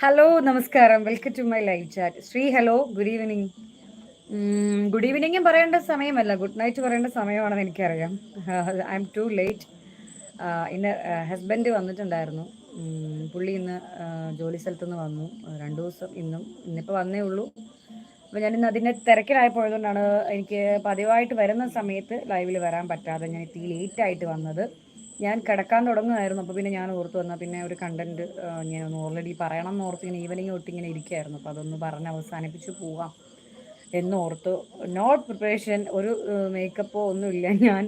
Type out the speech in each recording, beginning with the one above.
Hello നമസ്കാരം. Welcome to my live chat Sree hello good evening good ഈവനിങ്ങും പറയേണ്ട സമയമല്ല. Good night പറയേണ്ട സമയമാണെന്ന് എനിക്കറിയാം. ഐ എം ടു ലേറ്റ് ഇന്ന് ഹസ്ബൻഡ് വന്നിട്ടുണ്ടായിരുന്നു. പുള്ളി ഇന്ന് ജോലി ജോലി സ്ഥലത്തുനിന്ന് വന്നു. രണ്ടു ദിവസം ഇന്നും ഇന്നിപ്പോൾ വന്നേ ഉള്ളൂ. അപ്പോൾ ഞാൻ ഇന്ന് അതിന്റെ തിരക്കിലായപ്പോഴതുകൊണ്ടാണ് എനിക്ക് പതിവായിട്ട് വരുന്ന സമയത്ത് ലൈവിൽ വരാൻ പറ്റാതെ ഞാൻ ഇത്തിരി ലേറ്റായിട്ട് വന്നത്. ഞാൻ കിടക്കാൻ തുടങ്ങുമായിരുന്നു. അപ്പോൾ പിന്നെ ഞാൻ ഓർത്ത് വന്നാൽ പിന്നെ ഒരു കണ്ടന്റ് ഞാൻ ഒന്ന് ഓൾറെഡി പറയണം എന്ന് ഓർത്ത് ഇങ്ങനെ ഈവനിങ് തൊട്ട് ഇങ്ങനെ ഇരിക്കുകയായിരുന്നു അപ്പോൾ അതൊന്ന് പറഞ്ഞ് അവസാനിപ്പിച്ച് പോവാം ഓർത്തു. നോട്ട് പ്രിപ്പറേഷൻ ഒരു മേക്കപ്പോ ഒന്നുമില്ല ഞാൻ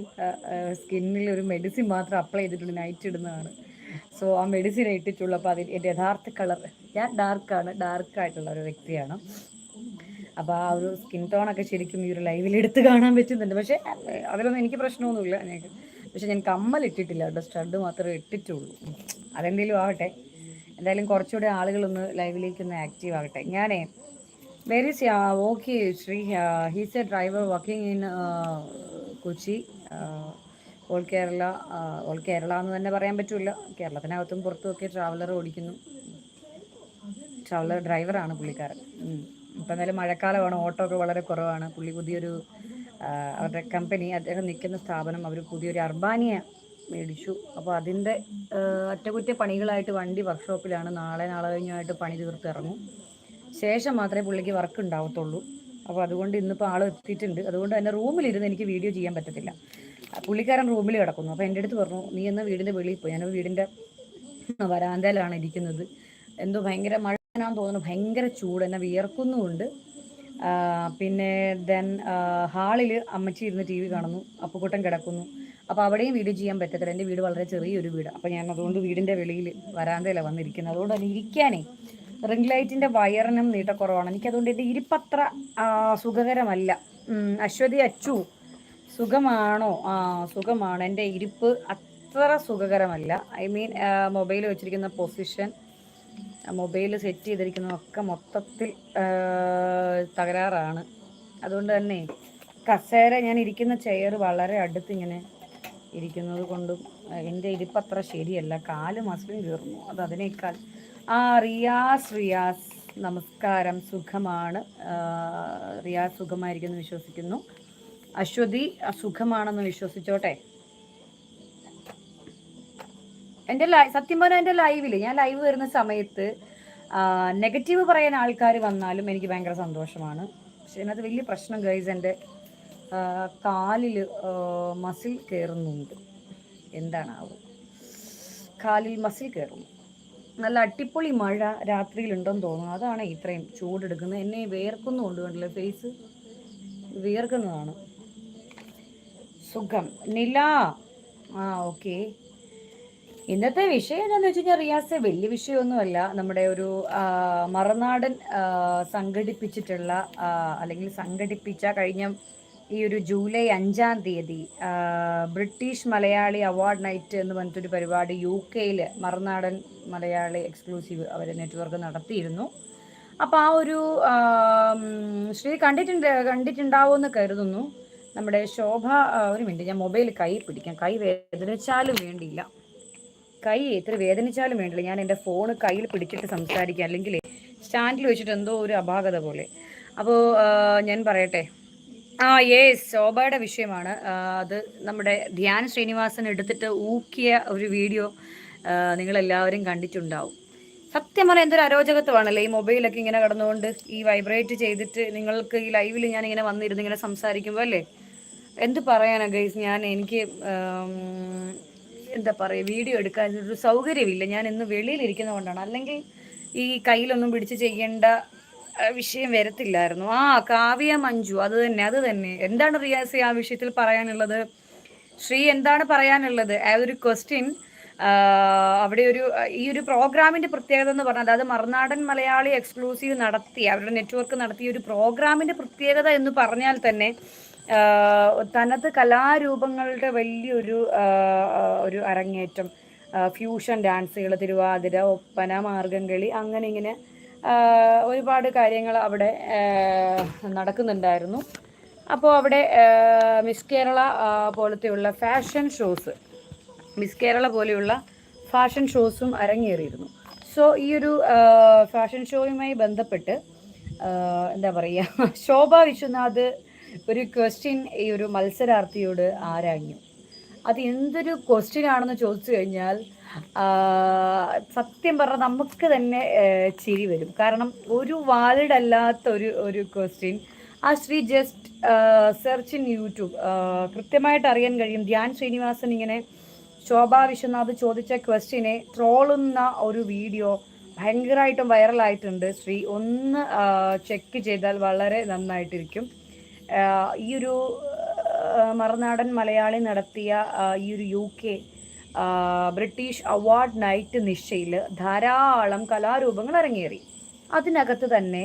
സ്കിന്നിൽ ഒരു മെഡിസിൻ മാത്രം അപ്ലൈ ചെയ്തിട്ടുണ്ട്. നൈറ്റ് ഇടുന്നതാണ്. സോ ആ മെഡിസിൻ ഇട്ടിട്ടുള്ളൂ. അപ്പോൾ അതിൽ എന്റെ യഥാർത്ഥ കളർ ഞാൻ ഡാർക്കാണ് ഡാർക്കായിട്ടുള്ള ഒരു വ്യക്തിയാണ്. അപ്പോൾ ആ ഒരു സ്കിൻ ടോണൊക്കെ ശരിക്കും ഈ ഒരു ലൈവിൽ എടുത്ത് കാണാൻ പറ്റുന്നുണ്ട്. പക്ഷേ അതിലൊന്നും എനിക്ക് പ്രശ്നമൊന്നുമില്ല. എനിക്ക് പക്ഷെ ഞാൻ കമ്മൽ ഇട്ടിട്ടില്ല കേട്ടോ സ്റ്റഡ് മാത്രമേ ഇട്ടിട്ടുള്ളൂ. അതെന്തെങ്കിലും ആവട്ടെ. എന്തായാലും കുറച്ചുകൂടെ ആളുകളൊന്ന് ലൈവിലേക്ക് ഒന്ന് ആക്റ്റീവ് ആകട്ടെ. ഞാനേ very okay Sree he's a driver working in Kochi all Kerala all Kerala എന്ന് തന്നെ പറയാൻ പറ്റില്ല. കേരളത്തിനകത്തും പുറത്തും ഒക്കെ ട്രാവലർ ഓടിക്കുന്നു. ട്രാവലർ ഡ്രൈവറാണ് പുള്ളിക്കാരൻ. ഇപ്പം എന്തായാലും മഴക്കാലമാണ് ഓട്ടോ ഒക്കെ വളരെ കുറവാണ്. പുള്ളി പുതിയൊരു അവരുടെ കമ്പനി അദ്ദേഹം നിൽക്കുന്ന സ്ഥാപനം അവർ പുതിയൊരു അർബാനിയ മേടിച്ചു. അപ്പോൾ അതിന്റെ അറ്റകുറ്റ പണികളായിട്ട് വണ്ടി വർക്ക്ഷോപ്പിലാണ് നാളെ നാളെ കഴിഞ്ഞായിട്ട് പണി തീർത്ത് ഇറങ്ങും. ശേഷം മാത്രമേ പുള്ളിക്ക് വർക്ക് ഉണ്ടാവത്തുള്ളൂ. അപ്പോൾ അതുകൊണ്ട് ഇന്നിപ്പോൾ ആൾ എത്തിയിട്ടുണ്ട്. അതുകൊണ്ട് തന്നെ റൂമിലിരുന്ന് എനിക്ക് വീഡിയോ ചെയ്യാൻ പറ്റത്തില്ല. പുള്ളിക്കാരൻ റൂമിൽ കിടക്കുന്നു. അപ്പോൾ എന്റെ അടുത്ത് പറഞ്ഞു നീ എന്ന് വീടിന്റെ വെളിയിൽ പോയി? ഞാൻ വീടിന്റെ വരാന്തയിലാണ് ഇരിക്കുന്നത്. എന്തോ ഭയങ്കര മഴ തോന്നുന്നു. ഭയങ്കര ചൂട്. എന്നെ വിയർക്കുന്നുമുണ്ട്. പിന്നെ ദെൻ ഹാളിൽ അമ്മച്ചി ഇരുന്ന് ടി വി കാണുന്നു അപ്പുക്കുട്ടൻ കിടക്കുന്നു. അപ്പോൾ അവിടെയും വീഡിയോ ചെയ്യാൻ പറ്റത്തില്ല. എന്റെ വീട് വളരെ ചെറിയൊരു വീട്. അപ്പോൾ ഞാൻ അതുകൊണ്ട് വീടിന്റെ വെളിയിൽ വരാന്തയിലാണ് വന്നിരിക്കുന്നത്. അതുകൊണ്ട് തന്നെ ഇരിക്കാനേ റിംഗ് ലൈറ്റിന്റെ വയറിനും നീട്ടക്കുറവാണ് എനിക്കതുകൊണ്ട് എന്റെ ഇരിപ്പത്ര സുഖകരമല്ല. അശ്വതി അച്ചു സുഖമാണോ? ആ സുഖമാണ്. എന്റെ ഇരിപ്പ് അത്ര സുഖകരമല്ല. ഐ മീൻ മൊബൈൽ വെച്ചിരിക്കുന്ന പൊസിഷൻ മൊബൈൽ സെറ്റ് ചെയ്തിരിക്കുന്നതൊക്കെ മൊത്തത്തിൽ തകരാറാണ്. അതുകൊണ്ട് തന്നെ കസേര ഞാൻ ഇരിക്കുന്ന ചെയർ വളരെ അടുത്ത് ഇങ്ങനെ ഇരിക്കുന്നത് കൊണ്ടും എന്റെ ഇരിപ്പ് അത്ര ശരിയല്ല. കാൽ മസിലും കീറുന്നു. അത് അതിനേക്കാൾ ആ റിയാസ് റിയാസ് നമസ്കാരം സുഖമാണ്. റിയാസ് സുഖമായിരിക്കുമെന്ന് വിശ്വസിക്കുന്നു. അശ്വതി സുഖമാണെന്ന് വിശ്വസിച്ചോട്ടെ? എന്റെ സത്യം പറഞ്ഞാൽ എന്റെ ലൈവിൽ ഞാൻ ലൈവ് വരുന്ന സമയത്ത് നെഗറ്റീവ് പറയാൻ ആൾക്കാർ വന്നാലും എനിക്ക് ഭയങ്കര സന്തോഷമാണ്. പക്ഷെ അതിനകത്ത് വലിയ പ്രശ്നം ഗൈസ് എന്റെ കാലിൽ മസിൽ കയറുന്നുണ്ട് എന്താണാവും? കാലിൽ മസിൽ കയറുന്നു നല്ല അടിപൊളി മഴ രാത്രിയിലുണ്ടെന്ന് തോന്നുന്നു. അതാണ് ഇത്രയും ചൂടെടുക്കുന്നത്. എന്നെ വേർക്കുന്നു കണ്ടില്ലേ ഫേസ് വിയർക്കുന്നതാണ് സുഖം. നില. ആ ഓക്കെ ഇന്നത്തെ വിഷയം എന്താന്ന് വെച്ച് കഴിഞ്ഞാൽ റിയാസ് വലിയ വിഷയമൊന്നുമല്ല. നമ്മുടെ ഒരു മറനാടൻ സംഘടിപ്പിച്ചിട്ടുള്ള അല്ലെങ്കിൽ സംഘടിപ്പിച്ച കഴിഞ്ഞ ഈ ഒരു ജൂലൈ അഞ്ചാം തീയതി ബ്രിട്ടീഷ് മലയാളി അവാർഡ് നൈറ്റ് എന്ന് പറഞ്ഞിട്ടൊരു പരിപാടി യു കെയിൽ മറുനാടൻ മലയാളി എക്സ്ക്ലൂസീവ് അവർ നെറ്റ്വർക്ക് നടത്തിയിരുന്നു. അപ്പോൾ ആ ഒരു ശ്രീ കണ്ടിട്ടുണ്ട് കണ്ടിട്ടുണ്ടാവുമെന്ന് കരുതുന്നു. നമ്മുടെ ശോഭ ഒരു മിനിറ്റ് ഞാൻ മൊബൈൽ കൈ പിടിക്കാം. കൈ വേദനിച്ചാലും വേണ്ടിയില്ല. കൈ എത്ര വേദനിച്ചാലും വേണ്ടില്ല. ഞാൻ എന്റെ ഫോൺ കയ്യിൽ പിടിച്ചിട്ട് സംസാരിക്കാം. അല്ലെങ്കിൽ സ്റ്റാൻഡിൽ വെച്ചിട്ട് എന്തോ ഒരു അപാകത പോലെ. അപ്പോൾ ഞാൻ പറയട്ടെ. ആ യേസ് ശോഭയുടെ വിഷയമാണ്. അത് നമ്മുടെ ധ്യാൻ ശ്രീനിവാസൻ എടുത്തിട്ട് ഊക്കിയ ഒരു വീഡിയോ നിങ്ങളെല്ലാവരും കണ്ടിട്ടുണ്ടാവും. സത്യം പറഞ്ഞാൽ എന്തൊരു അരോചകത്വമാണല്ലേ? ഈ മൊബൈലൊക്കെ ഇങ്ങനെ കടന്നുകൊണ്ട് ഈ വൈബ്രേറ്റ് ചെയ്തിട്ട് നിങ്ങൾക്ക് ഈ ലൈവിൽ ഞാൻ ഇങ്ങനെ വന്നിരുന്ന് ഇങ്ങനെ സംസാരിക്കുമ്പോൾ അല്ലേ? എന്ത് പറയാനാണ് ഗൈസ് ഞാൻ എനിക്ക് എന്താ പറയുക വീഡിയോ എടുക്കാൻ ഒരു സൗകര്യമില്ല. ഞാൻ ഇന്ന് വെളിയിലിരിക്കുന്നത് കൊണ്ടാണ് അല്ലെങ്കിൽ ഈ കയ്യിലൊന്നും പിടിച്ച് ചെയ്യേണ്ട വിഷയം വരത്തില്ലായിരുന്നു. ആ കാവ്യ മഞ്ജു അത് തന്നെ അത് തന്നെ. എന്താണ് റിയാസി ആ വിഷയത്തിൽ പറയാനുള്ളത്? ശ്രീ എന്താണ് പറയാനുള്ളത്? ആ ഒരു ക്വസ്റ്റ്യൻ അവിടെ ഒരു ഈ ഒരു പ്രോഗ്രാമിന്റെ പ്രത്യേകത എന്ന് പറഞ്ഞാൽ അതായത് മറുനാടൻ മലയാളി എക്സ്ക്ലൂസീവ് നടത്തി അവരുടെ നെറ്റ്വർക്ക് നടത്തിയ ഒരു പ്രോഗ്രാമിന്റെ പ്രത്യേകത എന്ന് പറഞ്ഞാൽ തന്നെ തനത് കലാരൂപങ്ങളുടെ വലിയൊരു ഒരു അരങ്ങേറ്റം. ഫ്യൂഷൻ ഡാൻസുകൾ തിരുവാതിര ഒപ്പന മാർഗംകളി അങ്ങനെ ഇങ്ങനെ ഒരുപാട് കാര്യങ്ങൾ അവിടെ നടക്കുന്നുണ്ടായിരുന്നു. അപ്പോൾ അവിടെ മിസ് കേരള പോലത്തെയുള്ള ഫാഷൻ ഷോസ് മിസ് കേരള പോലെയുള്ള ഫാഷൻ ഷോസും അരങ്ങേറിയിരുന്നു. സോ ഈ ഒരു ഫാഷൻ ഷോയുമായി ബന്ധപ്പെട്ട് എന്താ പറയുക ശോഭ വിശ്വനാഥ് ഒരു ക്വസ്റ്റ്യൻ ഈ ഒരു മത്സരാർത്ഥിയോട് ആരാഞ്ഞു? അത് എന്തൊരു ക്വസ്റ്റ്യൻ ആണെന്ന് ചോദിച്ചു കഴിഞ്ഞാൽ സത്യം പറഞ്ഞാൽ നമുക്ക് തന്നെ ചിരി വരും. കാരണം ഒരു വാലിഡ് അല്ലാത്ത ഒരു ഒരു ക്വസ്റ്റ്യൻ ആ Sree just search in YouTube കൃത്യമായിട്ട് അറിയാൻ കഴിയും. ധ്യാൻ ശ്രീനിവാസൻ ഇങ്ങനെ ശോഭാ വിശ്വനാഥ് ചോദിച്ച ക്വസ്റ്റ്യനെ ട്രോളുന്ന ഒരു വീഡിയോ ഭയങ്കരമായിട്ടും വൈറലായിട്ടുണ്ട് ശ്രീ ഒന്ന് ചെക്ക് ചെയ്താൽ വളരെ നന്നായിട്ടിരിക്കും. ഈ ഒരു മറുനാടൻ മലയാളി നടത്തിയ ഈ ഒരു U K British award night നിശയിൽ ധാരാളം കലാരൂപങ്ങൾ അരങ്ങേറി. അതിനകത്ത് തന്നെ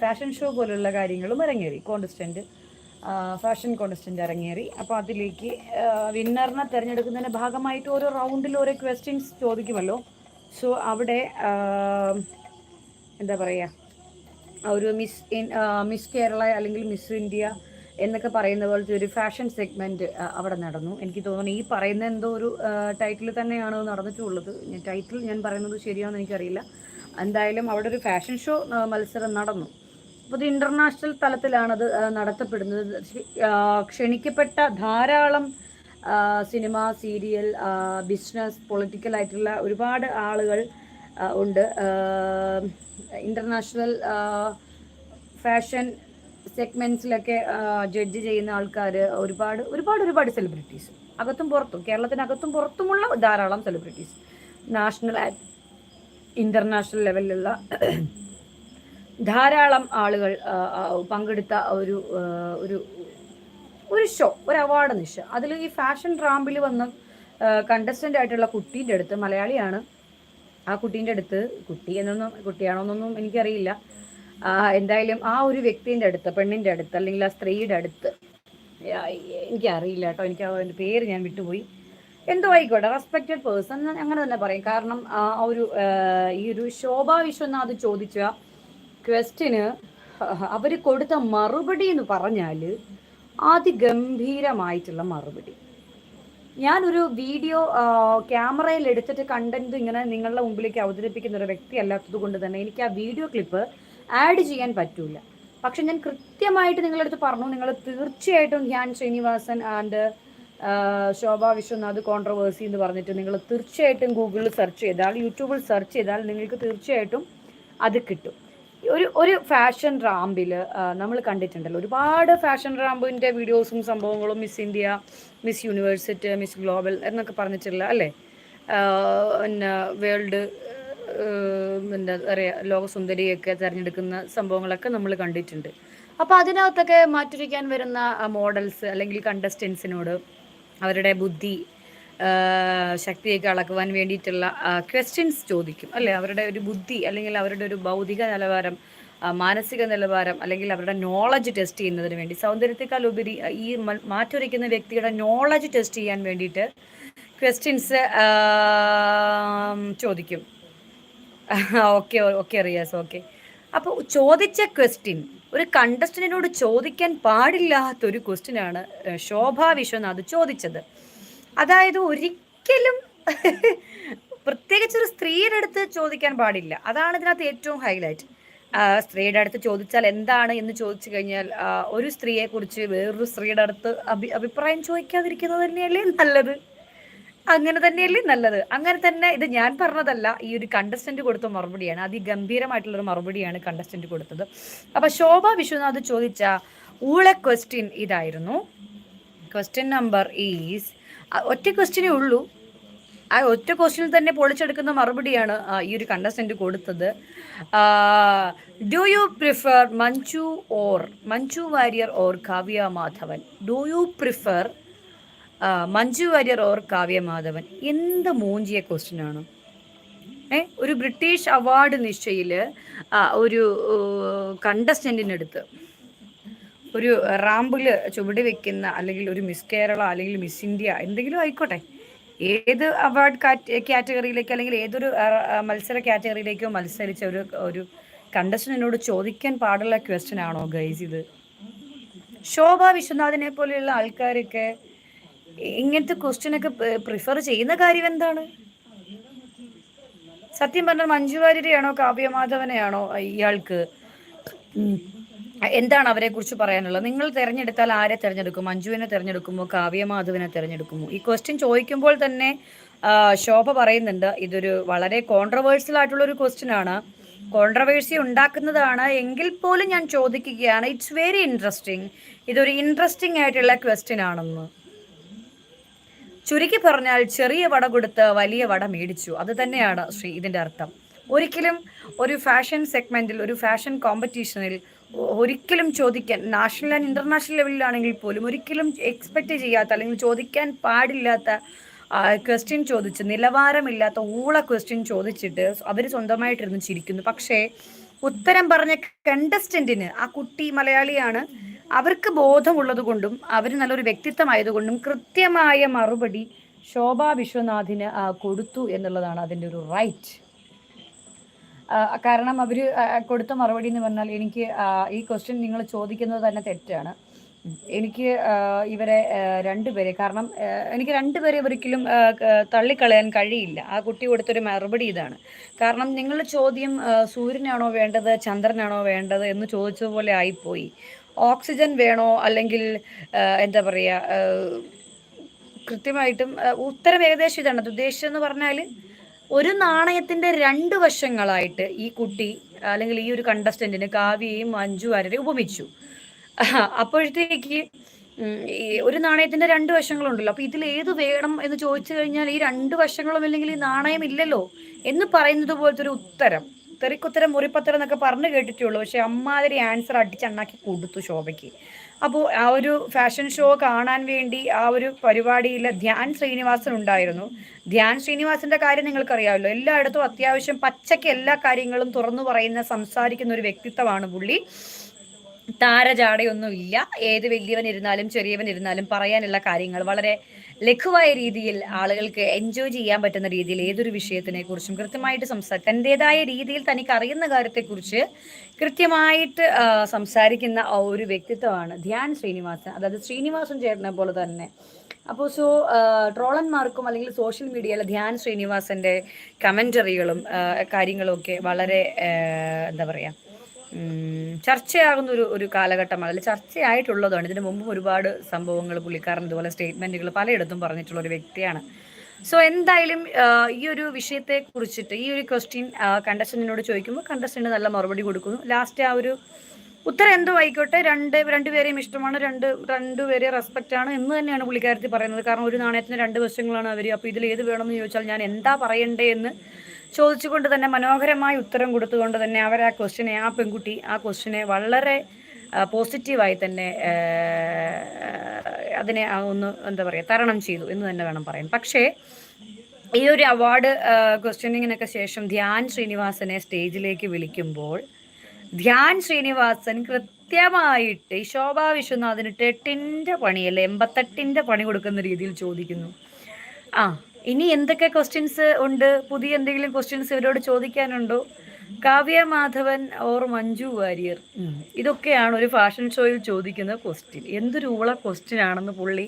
ഫാഷൻ ഷോ പോലുള്ള കാര്യങ്ങളും അരങ്ങേറി. കോണ്ടസ്റ്റന്റ് ഫാഷൻ കോണ്ടസ്റ്റന്റ് ഇറങ്ങേറി അപ്പോൾ അതിലേക്ക് വിന്നറിനെ തിരഞ്ഞെടുക്കുന്നതിന്റെ ഭാഗമായിട്ട് ഓരോ റൗണ്ടിൽ ഓരോ ക്വസ്റ്റ്യൻസ് ചോദിക്കുമല്ലോ. സോ അവിടെ എന്താ പറയുക ഒരു മിസ് മിസ് കേരള അല്ലെങ്കിൽ മിസ് ഇന്ത്യ എന്നൊക്കെ പറയുന്ന പോലത്തെ ഒരു ഫാഷൻ സെഗ്മെന്റ് അവിടെ നടന്നു. എനിക്ക് തോന്നുന്നു ഈ പറയുന്ന എന്തോ ഒരു ടൈറ്റിൽ തന്നെയാണ് നടന്നിട്ടുള്ളത്. ടൈറ്റിൽ ഞാൻ പറയുന്നത് ശരിയാണെന്ന് എനിക്കറിയില്ല. എന്തായാലും അവിടെ ഒരു ഫാഷൻ ഷോ മത്സരം നടന്നു. അപ്പോൾ ഇത് ഇന്റർനാഷണൽ തലത്തിലാണത് നടത്തപ്പെടുന്നത്. ക്ഷണിക്കപ്പെട്ട ധാരാളം സിനിമ സീരിയൽ ബിസിനസ് പൊളിറ്റിക്കൽ ആയിട്ടുള്ള ഒരുപാട് ആളുകൾ ഉണ്ട്. ഇന്റർനാഷണൽ ഫാഷൻ സെഗ്മെന്റ്സിലൊക്കെ ജഡ്ജ് ചെയ്യുന്ന ആൾക്കാർ ഒരുപാട് ഒരുപാട് ഒരുപാട് സെലിബ്രിറ്റീസ് അകത്തും പുറത്തും കേരളത്തിനകത്തും പുറത്തുമുള്ള ധാരാളം സെലിബ്രിറ്റീസ് നാഷണൽ ഇന്റർനാഷണൽ ലെവലിലുള്ള ധാരാളം ആളുകൾ പങ്കെടുത്ത ഒരു ഒരു ഒരു ഷോ ഒരു അവാർഡ് നിഷ അതിൽ ഈ ഫാഷൻ റാമ്പിൽ വന്ന കണ്ടസ്റ്റന്റ് ആയിട്ടുള്ള കുട്ടീന്റെ അടുത്ത് മലയാളിയാണ് ആ കുട്ടീന്റെ അടുത്ത് കുട്ടി എന്നൊന്നും കുട്ടിയാണോന്നൊന്നും എനിക്കറിയില്ല. എന്തായാലും ആ ഒരു വ്യക്തിന്റെ അടുത്ത് പെണ്ണിന്റെ അടുത്ത് അല്ലെങ്കിൽ ആ സ്ത്രീയുടെ അടുത്ത് എനിക്കറിയില്ല കേട്ടോ. എനിക്ക് അതിന്റെ പേര് ഞാൻ വിട്ടുപോയി. എന്തോ ആയിക്കോട്ടെ റെസ്പെക്റ്റഡ് പേഴ്സൺ അങ്ങനെ തന്നെ പറയും. കാരണം ആ ഒരു ഈ ഒരു ശോഭ വിശ്വനാഥ് ചോദിച്ച ക്വസ്റ്റിന് അവർ കൊടുത്ത മറുപടി എന്ന് പറഞ്ഞാൽ അതിഗംഭീരമായിട്ടുള്ള മറുപടി. ഞാനൊരു വീഡിയോ ക്യാമറയിൽ എടുത്തിട്ട് കണ്ടന്റ് ഇങ്ങനെ നിങ്ങളുടെ മുമ്പിലേക്ക് അവതരിപ്പിക്കുന്ന ഒരു വ്യക്തി അല്ലാത്തത് കൊണ്ട് തന്നെ എനിക്ക് ആ വീഡിയോ ക്ലിപ്പ് ആഡ് ചെയ്യാൻ പറ്റൂല. പക്ഷെ ഞാൻ കൃത്യമായിട്ട് നിങ്ങളുടെ അടുത്ത് പറഞ്ഞു നിങ്ങൾ തീർച്ചയായിട്ടും ധ്യാൻ ശ്രീനിവാസൻ ആൻഡ് ശോഭ വിശ്വനാഥ് കോൺട്രവേഴ്സി എന്ന് പറഞ്ഞിട്ട് നിങ്ങൾ തീർച്ചയായിട്ടും ഗൂഗിളിൽ സെർച്ച് ചെയ്താൽ യൂട്യൂബിൽ സെർച്ച് ചെയ്താൽ നിങ്ങൾക്ക് തീർച്ചയായിട്ടും അത് കിട്ടും. ഒരു ഒരു ഫാഷൻ റാമ്പിൽ നമ്മൾ കണ്ടിട്ടുണ്ടല്ലോ. ഒരുപാട് ഫാഷൻ റാമ്പിന്റെ വീഡിയോസും സംഭവങ്ങളും Miss India Miss university Miss global എന്നൊക്കെ പറഞ്ഞിട്ടുള്ള അല്ലേ? പിന്നെ വേൾഡ് എന്താ പറയുക ലോകസുന്ദരിയൊക്കെ തിരഞ്ഞെടുക്കുന്ന സംഭവങ്ങളൊക്കെ നമ്മൾ കണ്ടിട്ടുണ്ട്. അപ്പോൾ അതിനകത്തൊക്കെ മാറ്റുരയ്ക്കാൻ വരുന്ന മോഡൽസ് അല്ലെങ്കിൽ കണ്ടസ്റ്റൻസിനോട് അവരുടെ ബുദ്ധി ശക്തിയൊക്കെ അളക്കുവാൻ വേണ്ടിയിട്ടുള്ള ക്വസ്റ്റ്യൻസ് ചോദിക്കും. അല്ലേ? അവരുടെ ഒരു ബുദ്ധി അല്ലെങ്കിൽ അവരുടെ ഒരു ഭൗതിക നിലവാരം മാനസിക നിലവാരം അല്ലെങ്കിൽ അവരുടെ നോളജ് ടെസ്റ്റ് ചെയ്യുന്നതിന് വേണ്ടി. സൗന്ദര്യത്തെക്കാൾ ഉപരി ഈ മാറ്റുരയ്ക്കുന്ന വ്യക്തിയുടെ നോളജ് ടെസ്റ്റ് ചെയ്യാൻ വേണ്ടിയിട്ട് ക്വസ്റ്റ്യൻസ് ചോദിക്കും. ഓക്കെ ഓക്കെ റിയാസ് ഓക്കെ അപ്പോൾ ചോദിച്ച ക്വസ്റ്റ്യൻ ഒരു കണ്ടസ്റ്റന്റിനോട് ചോദിക്കാൻ പാടില്ലാത്തൊരു ക്വസ്റ്റ്യനാണ് ശോഭാ വിശ്വനാഥ് ചോദിച്ചത്. അതായത് ഒരിക്കലും പ്രത്യേകിച്ച് ഒരു സ്ത്രീയുടെ അടുത്ത് ചോദിക്കാൻ പാടില്ല. അതാണ് ഇതിനകത്ത് ഏറ്റവും ഹൈലൈറ്റ് സ്ത്രീയുടെ അടുത്ത് ചോദിച്ചാൽ എന്താണ് എന്ന് ചോദിച്ചു കഴിഞ്ഞാൽ ഒരു സ്ത്രീയെ കുറിച്ച് വേറൊരു സ്ത്രീയുടെ അടുത്ത് അഭി അഭിപ്രായം ചോദിക്കാതിരിക്കുന്നത് തന്നെയല്ലേ നല്ലത്? അങ്ങനെ തന്നെയല്ലേ നല്ലത്? അങ്ങനെ തന്നെ ഇത് ഞാൻ പറഞ്ഞതല്ല ഈ ഒരു കണ്ടസ്റ്റന്റ് കൊടുത്ത മറുപടിയാണ്. അതിഗംഭീരമായിട്ടുള്ള ഒരു മറുപടിയാണ് കണ്ടസ്റ്റന്റ് കൊടുത്തത്. അപ്പൊ ശോഭ വിശ്വനാഥ് ചോദിച്ച ഊള ക്വസ്റ്റ്യൻ ഇതായിരുന്നു. ക്വസ്റ്റ്യൻ നമ്പർ ഈസ് ഒറ്റ ക്വസ്റ്റ്യനേ ഉള്ളൂ. ആ ഒറ്റ ക്വസ്റ്റ്യനിൽ തന്നെ പൊളിച്ചെടുക്കുന്ന മറുപടിയാണ് ഈ ഒരു കണ്ടസ്റ്റന്റ് കൊടുത്തത്. Do you prefer Manju or Manju Warrier or Kavya Madhavan do you prefer Manju Warrier or Kavya Madhavan എന്ത് മൂഞ്ചിയ ക്വസ്റ്റ്യനാണ് ഏ ഒരു ബ്രിട്ടീഷ് അവാർഡ് നിശ്ചയിൽ ഒരു കണ്ടസ്റ്റന്റിനടുത്ത് ഒരു റാമ്പിൽ ചുവട് വെക്കുന്ന അല്ലെങ്കിൽ ഒരു മിസ് കേരള അല്ലെങ്കിൽ മിസ് ഇന്ത്യ എന്തെങ്കിലും ആയിക്കോട്ടെ. ഏത് അവാർഡ് കാറ്റഗറിയിലേക്ക് അല്ലെങ്കിൽ ഏതൊരു മത്സര കാറ്റഗറിയിലേക്കോ മത്സരിച്ച ഒരു ഒരു കണ്ടസ്റ്റന്റിനോട് ചോദിക്കാൻ പാടുള്ള ക്വസ്റ്റ്യൻ ആണോ ഗൈസ് ഇത്? ശോഭ വിശ്വനാഥിനെ പോലെയുള്ള ആൾക്കാരൊക്കെ ഇങ്ങനത്തെ ക്വസ്റ്റ്യനൊക്കെ പ്രിഫർ ചെയ്യുന്ന കാര്യം എന്താണ്? സത്യം പറഞ്ഞാൽ മഞ്ജു വാര്യരെയാണോ കാവ്യമാധവനെയാണോ ഇയാൾക്ക്? എന്താണ് അവരെ കുറിച്ച് പറയാനുള്ളത്? നിങ്ങൾ തിരഞ്ഞെടുത്താൽ ആരെ തിരഞ്ഞെടുക്കും? മഞ്ജുവിനെ തിരഞ്ഞെടുക്കുമോ? കാവ്യമാധവനെ തിരഞ്ഞെടുക്കുമോ? ഈ ക്വസ്റ്റ്യൻ ചോദിക്കുമ്പോൾ തന്നെ ശോഭ പറയുന്നുണ്ട് ഇതൊരു വളരെ കോൺട്രവേഴ്സ്യൽ ആയിട്ടുള്ള ഒരു ക്വസ്റ്റ്യൻ ആണ്. കോൺട്രവേഴ്സി ഉണ്ടാക്കുന്നതാണ് എങ്കിൽ പോലും ഞാൻ ചോദിക്കുകയാണ് ഇറ്റ്സ് വെരി ഇൻട്രസ്റ്റിംഗ് ഇതൊരു ഇൻട്രസ്റ്റിംഗ് ആയിട്ടുള്ള ക്വസ്റ്റ്യൻ ആണെന്ന്. ചുരുക്കി പറഞ്ഞാൽ ചെറിയ വട കൊടുത്ത് വലിയ വട മേടിച്ചു. അത് തന്നെയാണ് ശ്രീ ഇതിന്റെ അർത്ഥം. ഒരിക്കലും ഒരു ഫാഷൻ സെഗ്മെന്റിൽ ഒരു ഫാഷൻ കോമ്പറ്റീഷനിൽ ഒരിക്കലും ചോദിക്കാൻ നാഷണൽ ആൻഡ് ഇന്റർനാഷണൽ ലെവലിലാണെങ്കിൽ പോലും ഒരിക്കലും എക്സ്പെക്ട് ചെയ്യാത്ത അല്ലെങ്കിൽ ചോദിക്കാൻ പാടില്ലാത്ത ക്വസ്റ്റ്യൻ ചോദിച്ച് നിലവാരമില്ലാത്ത ഊള ക്വസ്റ്റ്യൻ ചോദിച്ചിട്ട് അവർ സ്വന്തമായിട്ടിരുന്ന് ചിരിക്കുന്നു. പക്ഷേ ഉത്തരം പറഞ്ഞ കണ്ടസ്റ്റന്റിന് ആ കുട്ടി മലയാളിയാണ് അവർക്ക് ബോധമുള്ളത് കൊണ്ടും അവർ നല്ലൊരു വ്യക്തിത്വമായതുകൊണ്ടും കൃത്യമായ മറുപടി ശോഭാ വിശ്വനാഥിന് കൊടുത്തു എന്നുള്ളതാണ് അതിന്റെ ഒരു റൈറ്റ് കാരണം അവർ കൊടുത്ത മറുപടി എന്ന് പറഞ്ഞാൽ എനിക്ക് ഈ ക്വസ്റ്റ്യൻ നിങ്ങൾ ചോദിക്കുന്നത് തന്നെ തെറ്റാണ്. എനിക്ക് ഇവരെ രണ്ടുപേരെ കാരണം എനിക്ക് രണ്ടുപേരെ ഒരിക്കലും തള്ളിക്കളയാൻ കഴിയില്ല. ആ കുട്ടി കൊടുത്തൊരു മറുപടി ഇതാണ്. കാരണം നിങ്ങളുടെ ചോദ്യം സൂര്യനാണോ വേണ്ടത് ചന്ദ്രനാണോ വേണ്ടത് എന്ന് ചോദിച്ചതുപോലെ ആയിപ്പോയി. ഓക്സിജൻ വേണോ അല്ലെങ്കിൽ എന്താ പറയുക കൃത്യമായിട്ടും ഉത്തരം ഏകദേശം ഇതാണ്. ഉദ്ദേശിച്ചതെന്ന് പറഞ്ഞാൽ ഒരു നാണയത്തിന്റെ രണ്ട് വശങ്ങളായിട്ട് ഈ കുട്ടി അല്ലെങ്കിൽ ഈ ഒരു കണ്ടസ്റ്റന്റിന് കാവ്യയും മഞ്ജു വാര്യരെ ഉപമിച്ചു. അപ്പോഴത്തേക്ക് ഒരു നാണയത്തിന്റെ രണ്ട് വശങ്ങളുണ്ടല്ലോ. അപ്പൊ ഇതിൽ ഏത് വേണം എന്ന് ചോദിച്ചു കഴിഞ്ഞാൽ ഈ രണ്ട് വശങ്ങളും അല്ലെങ്കിൽ ഈ നാണയം ഇല്ലല്ലോ എന്ന് പറയുന്നത് പോലത്തെ ഒരു ഉത്തരം. തെറിക്കുത്തരം മുറിപ്പത്തരം എന്നൊക്കെ പറഞ്ഞു കേട്ടിട്ടുള്ളൂ. പക്ഷെ അമ്മാതിരി ആൻസർ അടിച്ചണ്ണാക്കി കൊടുത്തു ശോഭയ്ക്ക്. അപ്പോൾ ആ ഒരു ഫാഷൻ ഷോ കാണാൻ വേണ്ടി ആ ഒരു പരിപാടിയിൽ ധ്യാൻ ശ്രീനിവാസൻ ഉണ്ടായിരുന്നു. ധ്യാൻ ശ്രീനിവാസന്റെ കാര്യം നിങ്ങൾക്കറിയാമല്ലോ. എല്ലായിടത്തും അത്യാവശ്യം പച്ചയ്ക്ക് എല്ലാ കാര്യങ്ങളും തുറന്നു പറയുന്ന സംസാരിക്കുന്ന ഒരു വ്യക്തിത്വമാണ് പുള്ളി. താരജാടയൊന്നും ഇല്ല ഏത് വലിയവൻ ഇരുന്നാലും ചെറിയവൻ ഇരുന്നാലും പറയാനുള്ള കാര്യങ്ങൾ വളരെ ലഘുവായ രീതിയിൽ ആളുകൾക്ക് എൻജോയ് ചെയ്യാൻ പറ്റുന്ന രീതിയിൽ ഏതൊരു വിഷയത്തിനെ കുറിച്ചും കൃത്യമായിട്ട് സംസാ തന്റെതായ രീതിയിൽ തനിക്ക് അറിയുന്ന കാര്യത്തെക്കുറിച്ച് കൃത്യമായിട്ട് സംസാരിക്കുന്ന ഒരു വ്യക്തിത്വമാണ് ധ്യാൻ ശ്രീനിവാസൻ. അതായത് ശ്രീനിവാസൻ ചേട്ടനെ പോലെ തന്നെ. അപ്പോൾ സോ ട്രോളന്മാർക്കും അല്ലെങ്കിൽ സോഷ്യൽ മീഡിയയിലെ ധ്യാൻ ശ്രീനിവാസന്റെ കമന്ററികളും കാര്യങ്ങളും ഒക്കെ വളരെ എന്താ പറയുക ചർച്ചയാകുന്ന ഒരു ഒരു കാലഘട്ടമാണ്. അതിൽ ചർച്ചയായിട്ടുള്ളതാണ്. ഇതിന് മുമ്പും ഒരുപാട് സംഭവങ്ങൾ പുള്ളിക്കാരൻ ഇതുപോലെ സ്റ്റേറ്റ്മെന്റുകൾ പലയിടത്തും പറഞ്ഞിട്ടുള്ള ഒരു വ്യക്തിയാണ്. സോ എന്തായാലും ഈ ഒരു വിഷയത്തെ കുറിച്ചിട്ട് ഈ ഒരു ക്വസ്റ്റ്യൻ കണ്ടസ്റ്റന്റിനോട് ചോദിക്കുമ്പോൾ കണ്ടസ്റ്റന്റ് നല്ല മറുപടി കൊടുക്കുന്നു. ലാസ്റ്റ് ആ ഒരു ഉത്തരം എന്തോ ആയിക്കോട്ടെ. രണ്ട് രണ്ടുപേരെയും ഇഷ്ടമാണ് രണ്ട് രണ്ടുപേരെ റെസ്പെക്റ്റ് ആണ് എന്ന് തന്നെയാണ് പുള്ളിക്കാരത്തിൽ പറയുന്നത്. കാരണം ഒരു നാണയത്തിന് രണ്ട് വശങ്ങളാണ് അവർ അപ്പോൾ ഇതിൽ ഏത് വേണമെന്ന് ചോദിച്ചാൽ ഞാൻ എന്താ പറയണ്ടേ എന്ന് ചോദിച്ചുകൊണ്ട് തന്നെ മനോഹരമായ ഉത്തരം കൊടുത്തുകൊണ്ട് തന്നെ അവർ ആ ക്വസ്റ്റിനെ ആ പെൺകുട്ടി ആ ക്വസ്റ്റിനെ വളരെ പോസിറ്റീവായി തന്നെ അതിനെ ഒന്ന് എന്താ പറയുക തരണം ചെയ്തു എന്ന് തന്നെ വേണം പറയാൻ. പക്ഷേ ഈ ഒരു അവാർഡ് ക്വസ്റ്റ്യനിങ്ങിനൊക്കെ ശേഷം ധ്യാൻ ശ്രീനിവാസനെ സ്റ്റേജിലേക്ക് വിളിക്കുമ്പോൾ ധ്യാൻ ശ്രീനിവാസൻ കൃത്യമായിട്ട് ഈ ശോഭാ വിശ്വനാഥിന് പണി പണിയല്ലേ എൺപത്തെട്ടിന്റെ പണി കൊടുക്കുന്ന രീതിയിൽ ചോദിക്കുന്നു. ആ ഇനി എന്തൊക്കെ ക്വസ്റ്റ്യൻസ് ഉണ്ട്? പുതിയ എന്തെങ്കിലും ക്വസ്റ്റ്യൻസ് ഇവരോട് ചോദിക്കാനുണ്ടോ? കാവ്യ മാധവൻ ഓർ മഞ്ജു വാര്യർ? ഇതൊക്കെയാണ് ഒരു ഫാഷൻ ഷോയിൽ ചോദിക്കുന്ന ക്വസ്റ്റ്യൻ എന്തൊരു ഉള ക്വസ്റ്റ്യൻ ആണെന്ന് പുള്ളി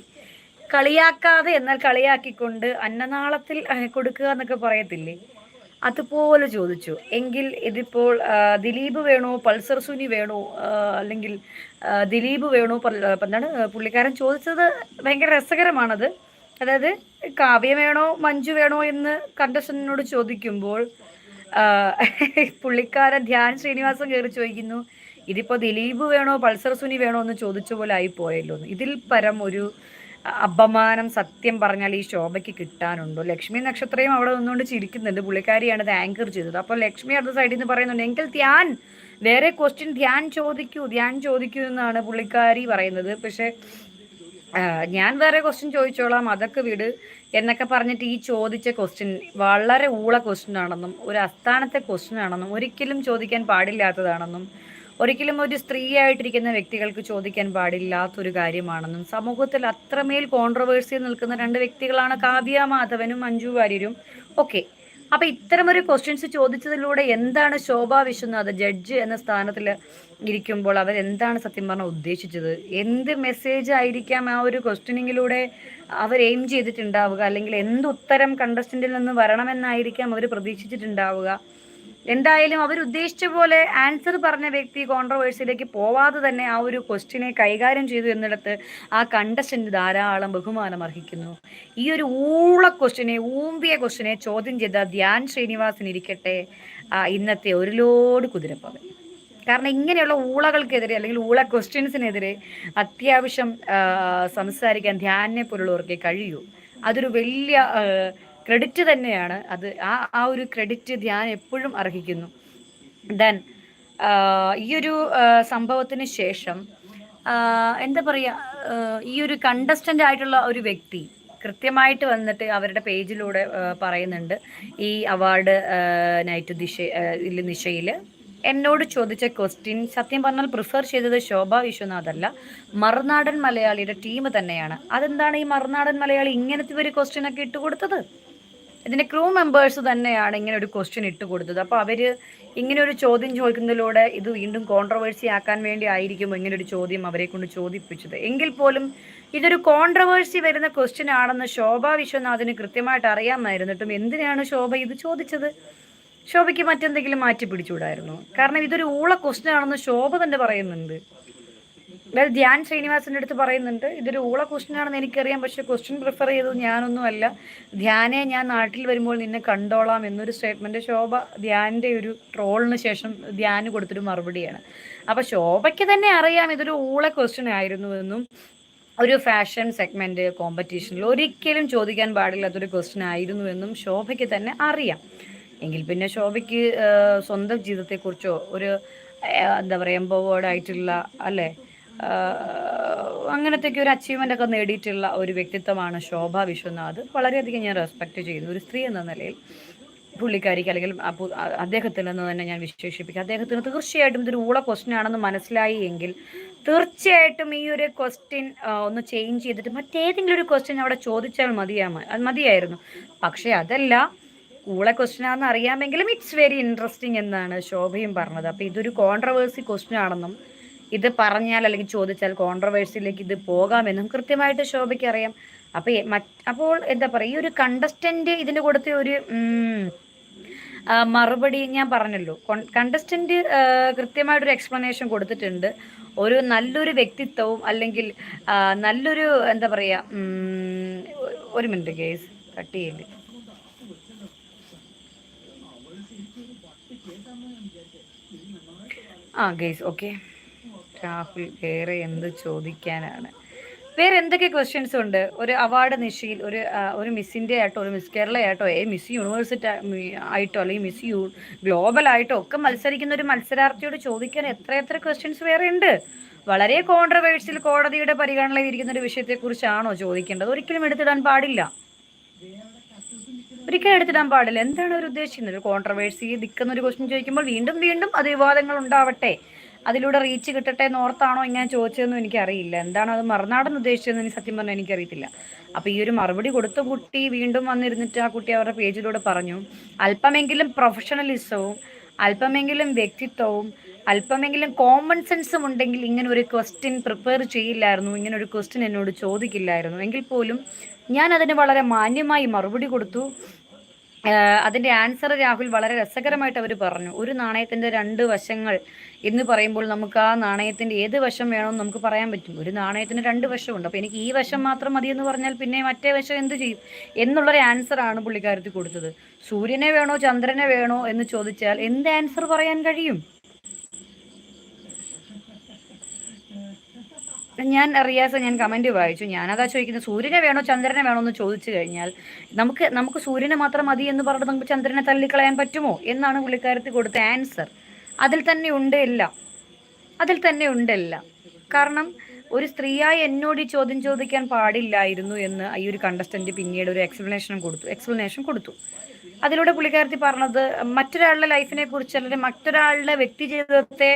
കളിയാക്കാതെ എന്നാൽ കളിയാക്കിക്കൊണ്ട് അന്നനാളത്തിൽ കൊടുക്കുക എന്നൊക്കെ പറയത്തില്ലേ? അതുപോലെ ചോദിച്ചു. എങ്കിൽ ഇതിപ്പോൾ ദിലീപ് വേണോ പൾസർ സുനി വേണോ അല്ലെങ്കിൽ ദിലീപ് വേണോ എന്താണ് പുള്ളിക്കാരൻ ചോദിച്ചത് ഭയങ്കര രസകരമാണത്. അതായത് കാവ്യ വേണോ മഞ്ജു വേണോ എന്ന് കണ്ടസ്റ്റനോട് ചോദിക്കുമ്പോൾ പുള്ളിക്കാരൻ ധ്യാൻ ശ്രീനിവാസൻ കയറി ചോദിക്കുന്നു ഇതിപ്പോൾ ദിലീപ് വേണോ പൾസർ സുനി വേണോ എന്ന് ചോദിച്ച പോലെ ആയി പോയല്ലോ ഇതിൽ പരം ഒരു അപമാനം സത്യം പറഞ്ഞാൽ ഈ ശോഭയ്ക്ക് കിട്ടാനുണ്ടോ? ലക്ഷ്മി നക്ഷത്രയും അവിടെ നിന്നുകൊണ്ട് ചിരിക്കുന്നുണ്ട്. പുള്ളിക്കാരിയാണ് ഇത് ആങ്കർ ചെയ്തത്. അപ്പോൾ ലക്ഷ്മി അടുത്ത സൈഡിൽ നിന്ന് പറയുന്നുണ്ട് എങ്കിൽ ധ്യാൻ വേറെ ക്വസ്റ്റ്യൻ ധ്യാൻ ചോദിക്കൂ ധ്യാൻ ചോദിക്കൂ എന്നാണ് പുള്ളിക്കാരി പറയുന്നത്. പക്ഷേ ഞാൻ വേറെ ക്വസ്റ്റ്യൻ ചോദിച്ചോളാം അതൊക്കെ വിട് എന്നൊക്കെ പറഞ്ഞിട്ട് ഈ ചോദിച്ച ക്വസ്റ്റ്യൻ വളരെ ഊള ക്വസ്റ്റ്യൻ ആണെന്നും ഒരു അസ്ഥാനത്തെ ക്വസ്റ്റ്യൻ ആണെന്നും ഒരിക്കലും ചോദിക്കാൻ പാടില്ലാത്തതാണെന്നും ഒരിക്കലും ഒരു സ്ത്രീയായിട്ടിരിക്കുന്ന വ്യക്തികൾക്ക് ചോദിക്കാൻ പാടില്ലാത്തൊരു കാര്യമാണെന്നും സമൂഹത്തിൽ അത്രമേൽ കോൺട്രവേഴ്സി നിൽക്കുന്ന രണ്ട് വ്യക്തികളാണ് കാവ്യ മാധവനും മഞ്ജു വാര്യരും ഓക്കെ അപ്പൊ ഇത്തരമൊരു ക്വസ്റ്റ്യൻസ് ചോദിച്ചതിലൂടെ എന്താണ് ശോഭാ വിശ്വനാഥ് ജഡ്ജ് എന്ന സ്ഥാനത്തിൽ ഇരിക്കുമ്പോൾ അവർ എന്താണ് സത്യം പറഞ്ഞാൽ ഉദ്ദേശിച്ചത്? എന്ത് മെസ്സേജ് ആയിരിക്കാം ആ ഒരു ക്വസ്റ്റ്യനിങ്ങിലൂടെ അവർ എയിം ചെയ്തിട്ടുണ്ടാവുക? അല്ലെങ്കിൽ എന്ത് ഉത്തരം കണ്ടസ്റ്റന്റിൽ നിന്ന് വരണമെന്നായിരിക്കാം അവർ പ്രതീക്ഷിച്ചിട്ടുണ്ടാവുക? എന്തായാലും അവർ ഉദ്ദേശിച്ച പോലെ ആൻസർ പറഞ്ഞ വ്യക്തി കോൺട്രവേഴ്സിയിലേക്ക് പോവാതെ തന്നെ ആ ഒരു ക്വസ്റ്റിനെ കൈകാര്യം ചെയ്തു എന്നിടത്ത് ആ കണ്ടസ്റ്റന്റ് ധാരാളം ബഹുമാനം അർഹിക്കുന്നു. ഈ ഒരു ഊള ക്വസ്റ്റിനെ ഊമ്പിയ ക്വസ്റ്റിനെ ചോദ്യം ചെയ്ത ധ്യാൻ ശ്രീനിവാസൻ ഇരിക്കട്ടെ ഇന്നത്തെ ഒരു ലോഡ് കുതിരപ്പവൻ കാരണം ഇങ്ങനെയുള്ള ഊളകൾക്കെതിരെ അല്ലെങ്കിൽ ഊള ക്വസ്റ്റ്യൻസിനെതിരെ അത്യാവശ്യം സംസാരിക്കാൻ ധ്യാനെ പോലുള്ളവർക്ക് കഴിയൂ. അതൊരു വലിയ ക്രെഡിറ്റ് തന്നെയാണ്. അത് ആ ആ ഒരു ക്രെഡിറ്റ് ധ്യാൻ എപ്പോഴും അർഹിക്കുന്നു. ദെൻ ഈ ഒരു സംഭവത്തിന് ശേഷം എന്താ പറയുക ഈ ഒരു കണ്ടസ്റ്റന്റ് ആയിട്ടുള്ള ഒരു വ്യക്തി കൃത്യമായിട്ട് വന്നിട്ട് അവരുടെ പേജിലൂടെ പറയുന്നുണ്ട്. ഈ അവാർഡ് നൈറ്റ് ദിശ നിശയിൽ എന്നോട് ചോദിച്ച ക്വസ്റ്റ്യൻ സത്യം പറഞ്ഞാൽ പ്രിഫർ ചെയ്തത് ശോഭ വിശ്വനാഥ് അല്ല മറുനാടൻ മലയാളിയുടെ ടീം തന്നെയാണ്. അതെന്താണ് ഈ മറുനാടൻ മലയാളി ഇങ്ങനത്തെ ഒരു ക്വസ്റ്റ്യൻ ഒക്കെ ഇട്ട് കൊടുത്തത് ഇതിന്റെ ക്രൂ മെമ്പേഴ്സ് തന്നെയാണ് ഇങ്ങനെ ഒരു ക്വസ്റ്റ്യൻ ഇട്ട് കൊടുത്തത്. അപ്പോൾ അവർ ഇങ്ങനെ ഒരു ചോദ്യം ചോദിക്കുന്നതിലൂടെ ഇത് വീണ്ടും കോൺട്രവേഴ്സി ആക്കാൻ വേണ്ടി ആയിരിക്കും ഇങ്ങനെ ഒരു ചോദ്യം അവരെ കൊണ്ട് ചോദിപ്പിച്ചത്. എങ്കിൽ പോലും ഇതൊരു കോൺട്രവേഴ്സി വരുന്ന ക്വസ്റ്റ്യൻ ആണെന്ന് ശോഭ വിശ്വനാഥിന് കൃത്യമായിട്ട് അറിയാമായിരുന്നിട്ടും എന്തിനാണ് ശോഭ ഇത് ചോദിച്ചത്? ശോഭയ്ക്ക് മറ്റെന്തെങ്കിലും മാറ്റി പിടിച്ചുകൂടായിരുന്നു കാരണം ഇതൊരു ഊള ക്വസ്റ്റ്യൻ ആണെന്ന് ശോഭ തന്നെ പറയുന്നുണ്ട്. അതായത് ധ്യാൻ ശ്രീനിവാസിന്റെ അടുത്ത് പറയുന്നുണ്ട് ഇതൊരു ഊള ക്വസ്റ്റ്യൻ ആണെന്ന് എനിക്കറിയാം പക്ഷെ ക്വസ്റ്റ്യൻ പ്രിഫർ ചെയ്തത് ഞാനൊന്നുമല്ല. ധ്യാനെ ഞാൻ നാട്ടിൽ വരുമ്പോൾ നിന്നെ കണ്ടോളാം എന്നൊരു സ്റ്റേറ്റ്മെന്റ് ശോഭ ധ്യാനിന്റെ ഒരു ട്രോളിന് ശേഷം ധ്യാന് കൊടുത്തൊരു മറുപടിയാണ്. അപ്പോൾ ശോഭയ്ക്ക് തന്നെ അറിയാം ഇതൊരു ഊള ക്വസ്റ്റ്യൻ ആയിരുന്നു എന്നും ഒരു ഫാഷൻ സെഗ്മെന്റ് കോമ്പറ്റീഷനിൽ ഒരിക്കലും ചോദിക്കാൻ പാടില്ലാത്തൊരു ക്വസ്റ്റ്യൻ ആയിരുന്നു എന്നും ശോഭയ്ക്ക് തന്നെ അറിയാം. എങ്കിൽ പിന്നെ ശോഭയ്ക്ക് സ്വന്തം ജീവിതത്തെക്കുറിച്ചോ ഒരു എന്താ പറയുക എംപവേർഡ് ആയിട്ടുള്ള അല്ലേ? അങ്ങനത്തെയൊക്കെ ഒരു അച്ചീവ്മെന്റ് ഒക്കെ നേടിയിട്ടുള്ള ഒരു വ്യക്തിത്വമാണ് ശോഭ വിശ്വനാഥ്. വളരെയധികം ഞാൻ റെസ്പെക്ട് ചെയ്യുന്നു. ഒരു സ്ത്രീ എന്ന നിലയിൽ പുള്ളിക്കാരിക്ക് അല്ലെങ്കിൽ അദ്ദേഹത്തിൽ നിന്ന് തന്നെ ഞാൻ വിശേഷിപ്പിക്കും. അദ്ദേഹത്തിന് തീർച്ചയായിട്ടും ഇതൊരു ഊള ക്വസ്റ്റ്യൻ ആണെന്ന് മനസ്സിലായി എങ്കിൽ തീർച്ചയായിട്ടും ഈ ഒരു ക്വസ്റ്റ്യൻ ഒന്ന് ചേഞ്ച് ചെയ്തിട്ട് മറ്റേതെങ്കിലും ഒരു ക്വസ്റ്റ്യൻ അവിടെ ചോദിച്ചാൽ മതിയാ മതിയായിരുന്നു. പക്ഷേ അതല്ല ഊള ക്വസ്റ്റ്യൻ ആണെന്ന് അറിയാമെങ്കിലും ഇറ്റ്സ് വെരി ഇൻട്രസ്റ്റിംഗ് എന്നാണ് ശോഭയും പറഞ്ഞത്. അപ്പോൾ ഇതൊരു കോൺട്രവേഴ്സി ക്വസ്റ്റ്യൻ ആണെന്നും ഇത് പറഞ്ഞാൽ അല്ലെങ്കിൽ ചോദിച്ചാൽ കോൺട്രവേഴ്സിയിലേക്ക് ഇത് പോകാമെന്നും കൃത്യമായിട്ട് ശോഭയ്ക്ക് അറിയാം. അപ്പൊ അപ്പോൾ എന്താ പറയുക ഈ ഒരു കണ്ടസ്റ്റന്റ് ഇതിന് കൊടുത്ത ഒരു മറുപടി ഞാൻ പറഞ്ഞല്ലോ. കണ്ടസ്റ്റന്റ് കൃത്യമായിട്ടൊരു എക്സ്പ്ലനേഷൻ കൊടുത്തിട്ടുണ്ട്. ഒരു നല്ലൊരു വ്യക്തിത്വവും അല്ലെങ്കിൽ നല്ലൊരു എന്താ പറയുക ഒരു മിനിറ്റ് കേസ് കട്ട് ചെയ്യില്ല ആ ഗേസ് ഓക്കെ രാഹുൽ വേറെ എന്ത് ചോദിക്കാനാണ്? വേറെ എന്തൊക്കെ ക്വസ്റ്റ്യൻസ് ഉണ്ട്? ഒരു അവാർഡ് നിശയിൽ ഒരു ഒരു മിസ്സിന്റെ ആയിട്ടോ ഒരു മിസ് കേരള ആയിട്ടോ ഏ മിസ് യൂണിവേഴ്സിറ്റി ആയിട്ടോ അല്ലെങ്കിൽ മിസ് യൂ ഗ്ലോബൽ ആയിട്ടോ ഒക്കെ മത്സരിക്കുന്ന ഒരു മത്സരാർത്ഥിയോട് ചോദിക്കാൻ എത്ര എത്ര ക്വസ്റ്റ്യൻസ് വേറെ ഉണ്ട്? വളരെ കോൺട്രവേഴ്സിൽ കോടതിയുടെ പരിഗണനയിൽ ഇരിക്കുന്ന ഒരു വിഷയത്തെക്കുറിച്ചാണോ ചോദിക്കേണ്ടത്? ഒരിക്കലും എടുത്തിടാൻ പാടില്ല. ഒരിക്കലും എടുത്തിടാൻ പാടില്ല. എന്താണ് അവർ ഉദ്ദേശിക്കുന്നത്? ഒരു കോൺട്രവേഴ്സി നിൽക്കുന്ന ഒരു ക്വസ്റ്റ്യൻ ചോദിക്കുമ്പോൾ വീണ്ടും വീണ്ടും അത് വിവാദങ്ങൾ ഉണ്ടാവട്ടെ. അതിലൂടെ റീച്ച് കിട്ടട്ടെ എന്ന് ഓർത്താണോ ഇങ്ങനെ ചോദിച്ചതെന്നും എനിക്കറിയില്ല. എന്താണ് അത് മറുനാടെന്ന് ഉദ്ദേശിച്ചതെന്ന് എനിക്ക് സത്യം പറഞ്ഞാൽ എനിക്കറിയത്തില്ല. അപ്പോൾ ഈ ഒരു മറുപടി കൊടുത്ത കുട്ടി വീണ്ടും വന്നിരുന്നിട്ട് ആ കുട്ടി അവരുടെ പേജിലൂടെ പറഞ്ഞു അല്പമെങ്കിലും പ്രൊഫഷണലിസവും അല്പമെങ്കിലും വ്യക്തിത്വവും അല്പമെങ്കിലും കോമൺ സെൻസും ഉണ്ടെങ്കിൽ ഇങ്ങനെ ഒരു ക്വസ്റ്റ്യൻ പ്രിപ്പയർ ചെയ്യില്ലായിരുന്നു ഇങ്ങനെ ഒരു ക്വസ്റ്റ്യൻ എന്നോട് ചോദിക്കില്ലായിരുന്നു. എങ്കിൽ പോലും ഞാൻ അതിന് വളരെ മാന്യമായി മറുപടി കൊടുത്തു. അതിന്റെ ആൻസർ രാഹുൽ വളരെ രസകരമായിട്ട് അവർ പറഞ്ഞു. ഒരു നാണയത്തിന്റെ രണ്ട് വശങ്ങൾ എന്ന് പറയുമ്പോൾ നമുക്ക് ആ നാണയത്തിന്റെ ഏത് വശം വേണമെന്ന് നമുക്ക് പറയാൻ പറ്റും. ഒരു നാണയത്തിന് രണ്ട് വശമുണ്ട്. അപ്പോൾ എനിക്ക് ഈ വശം മാത്രം മതി എന്ന് പറഞ്ഞാൽ പിന്നെ മറ്റേ വശം എന്ത് ചെയ്യും? എന്നുള്ളൊരു ആണ് പുള്ളിക്കാരത്തിൽ കൊടുത്തത്. സൂര്യനെ വേണോ ചന്ദ്രനെ വേണോ എന്ന് ചോദിച്ചാൽ എന്ത് ആൻസർ പറയാൻ കഴിയും? ഞാൻ റിയാസ് ഞാൻ കമന്റ് വായിച്ചു. ഞാനതാ ചോദിക്കുന്നത് സൂര്യനെ വേണോ ചന്ദ്രനെ വേണോ എന്ന് ചോദിച്ചു കഴിഞ്ഞാൽ നമുക്ക് നമുക്ക് സൂര്യനെ മാത്രം മതി എന്ന് പറഞ്ഞിട്ട് നമുക്ക് ചന്ദ്രനെ തള്ളിക്കളയാൻ പറ്റുമോ എന്നാണ് പുള്ളിക്കാരത്തി കൊടുത്ത ആൻസർ അതിൽ തന്നെ ഉണ്ട് എല്ലാം അതിൽ തന്നെ ഉണ്ട് എല്ലാം കാരണം ഒരു സ്ത്രീയായി എന്നോട് ഈ ചോദ്യം ചോദിക്കാൻ പാടില്ലായിരുന്നു എന്ന് ഈ ഒരു കണ്ടസ്റ്റന്റ് പിന്നീട് ഒരു എക്സ്പ്ലനേഷൻ കൊടുത്തു. എക്സ്പ്ലനേഷൻ കൊടുത്തു. അതിലൂടെ പുള്ളിക്കാരത്തി പറഞ്ഞത് മറ്റൊരാളുടെ ലൈഫിനെ കുറിച്ച് അല്ലെങ്കിൽ മറ്റൊരാളുടെ വ്യക്തി ജീവിതത്തെ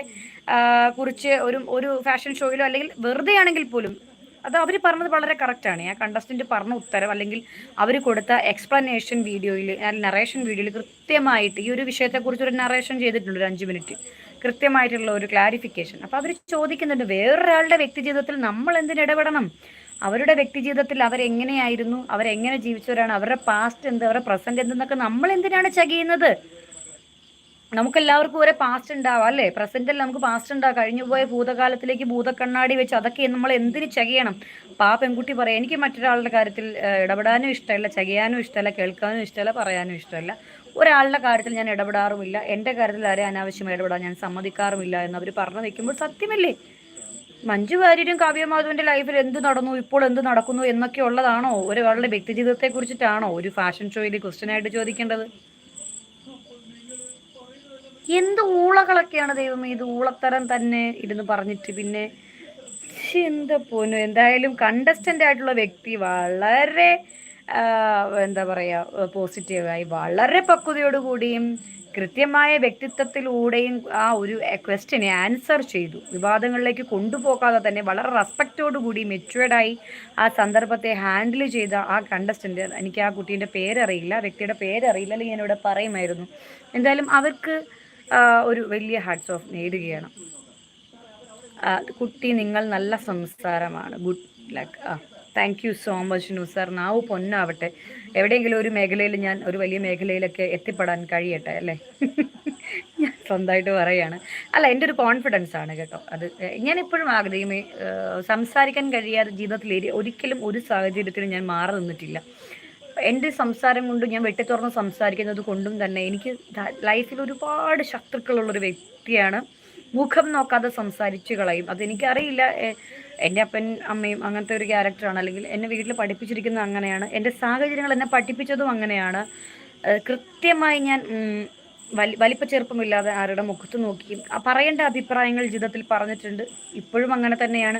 കുറിച്ച് ഒരു ഒരു ഫാഷൻ ഷോയിലോ അല്ലെങ്കിൽ വെറുതെ ആണെങ്കിൽ പോലും അത് അവർ പറഞ്ഞത് വളരെ കറക്റ്റാണ് ആ കണ്ടസ്റ്റന്റ് പറഞ്ഞ ഉത്തരം അല്ലെങ്കിൽ അവർ കൊടുത്ത എക്സ്പ്ലനേഷൻ വീഡിയോയിൽ നറേഷൻ വീഡിയോയിൽ കൃത്യമായിട്ട് ഈ ഒരു വിഷയത്തെക്കുറിച്ച് ഒരു നറേഷൻ ചെയ്തിട്ടുണ്ട് ഒരു അഞ്ച് മിനിറ്റ് കൃത്യമായിട്ടുള്ള ഒരു ക്ലാരിഫിക്കേഷൻ അപ്പോൾ അവർ ചോദിക്കുന്നുണ്ട് വേറൊരാളുടെ വ്യക്തി ജീവിതത്തിൽ നമ്മൾ എന്തിനിടപെടണം അവരുടെ വ്യക്തി ജീവിതത്തിൽ അവരെങ്ങനെയായിരുന്നു അവരെങ്ങനെ ജീവിച്ചവരാണ്? അവരുടെ പാസ്റ്റ് എന്ത്? അവരുടെ പ്രസന്റ് എന്തെന്നൊക്കെ നമ്മൾ എന്തിനാണ് ചകിയുന്നത്? നമുക്കെല്ലാവർക്കും ഒരേ പാസ്റ്റ് ഉണ്ടാവാം അല്ലേ? പ്രസന്റിൽ നമുക്ക് പാസ്റ്റ് ഉണ്ടാവും കഴിഞ്ഞു പോയ ഭൂതകാലത്തിലേക്ക് ഭൂതക്കണ്ണാടി വെച്ച് അതൊക്കെ നമ്മൾ എന്തിന് ചകിയണം? അപ്പം ആ പെൺകുട്ടി പറയാം എനിക്ക് മറ്റൊരാളുടെ കാര്യത്തിൽ ഇടപെടാനും ഇഷ്ടമല്ല ചകിയാനും ഇഷ്ടമല്ല കേൾക്കാനും ഇഷ്ടമല്ല പറയാനും ഇഷ്ടമല്ല. ഒരാളുടെ കാര്യത്തിൽ ഞാൻ ഇടപെടാറുമില്ല. എന്റെ കാര്യത്തിൽ ആരെ അനാവശ്യമായി ഇടപെടാൻ ഞാൻ സമ്മതിക്കാറുമില്ല എന്ന് അവർ പറഞ്ഞു നിൽക്കുമ്പോൾ സത്യമല്ലേ? മഞ്ജു വാര്യരും കാവ്യമാധവന്റെ ലൈഫിൽ എന്ത് നടന്നു ഇപ്പോൾ എന്ത് നടക്കുന്നു എന്നൊക്കെ ഉള്ളതാണോ? ഒരാളുടെ വ്യക്തി ജീവിതത്തെ കുറിച്ചിട്ടാണോ ഒരു ഫാഷൻ ഷോയിൽ ക്വസ്റ്റ്യൻ ആയിട്ട് ചോദിക്കേണ്ടത്? എന്ത് ഊളകളൊക്കെയാണ് ദൈവം ഇത് ഊളത്തരം തന്നെ ഇരുന്ന് പറഞ്ഞിട്ട് പിന്നെ? എന്താ പോന്നു? എന്തായാലും കണ്ടസ്റ്റന്റ് ആയിട്ടുള്ള വ്യക്തി വളരെ എന്താ പറയുക പോസിറ്റീവായി. വളരെ പക്വതയോടുകൂടിയും കൃത്യമായ വ്യക്തിത്വത്തിലൂടെയും ആ ഒരു ക്വസ്റ്റ്യനെ ആൻസർ ചെയ്തു. വിവാദങ്ങളിലേക്ക് കൊണ്ടുപോകാതെ തന്നെ വളരെ റെസ്പെക്റ്റോടുകൂടി മെച്യൂർഡായി ആ സന്ദർഭത്തെ ഹാൻഡിൽ ചെയ്ത ആ കണ്ടസ്റ്റന്റ് എനിക്ക് ആ കുട്ടീന്റെ പേരറിയില്ല വ്യക്തിയുടെ പേരറിയില്ല അല്ലെങ്കിൽ ഞാനിവിടെ പറയുമായിരുന്നു. എന്തായാലും അവർക്ക് ഒരു വലിയ ഹാർട്സ് ഓഫ് നേടുകയാണ്. കുട്ടി നിങ്ങൾ നല്ല സംസാരമാണ്. ഗുഡ് ലക്ക് ആ. Thank you so much Nusar നാവ് പൊന്നാവട്ടെ. എവിടെയെങ്കിലും ഒരു മേഖലയിൽ ഞാൻ ഒരു വലിയ മേഖലയിലൊക്കെ എത്തിപ്പെടാൻ കഴിയട്ടെ അല്ലേ? ഞാൻ സ്വന്തമായിട്ട് പറയുകയാണ് അല്ല എന്റെ ഒരു കോൺഫിഡൻസ് ആണ് കേട്ടോ. അത് ഞാൻ ആഗ്രഹമേ സംസാരിക്കാൻ കഴിയാതെ ജീവിതത്തിൽ ഒരിക്കലും ഒരു സാഹചര്യത്തിലും ഞാൻ മാറി നിന്നിട്ടില്ല. എന്റെ സംസാരം കൊണ്ട് ഞാൻ വെട്ടിത്തുറന്ന് സംസാരിക്കുന്നത് കൊണ്ടും തന്നെ എനിക്ക് ലൈഫിൽ ഒരുപാട് ശത്രുക്കളുള്ളൊരു വ്യക്തിയാണ് മുഖം നോക്കാതെ സംസാരിച്ചു കളയും. അതെനിക്കറിയില്ല. എന്റെ അപ്പൻ അമ്മയും അങ്ങനത്തെ ഒരു ക്യാരക്ടറാണ്. അല്ലെങ്കിൽ എന്നെ വീട്ടിൽ പഠിപ്പിച്ചിരിക്കുന്നത് അങ്ങനെയാണ്. എന്റെ സാഹചര്യങ്ങൾ എന്നെ പഠിപ്പിച്ചതും അങ്ങനെയാണ്. കൃത്യമായി ഞാൻ വലി വലിപ്പ ചെറുപ്പമില്ലാതെ ആരുടെ മുഖത്ത് നോക്കി പറയേണ്ട അഭിപ്രായങ്ങൾ ജീവിതത്തിൽ പറഞ്ഞിട്ടുണ്ട്. ഇപ്പോഴും അങ്ങനെ തന്നെയാണ്.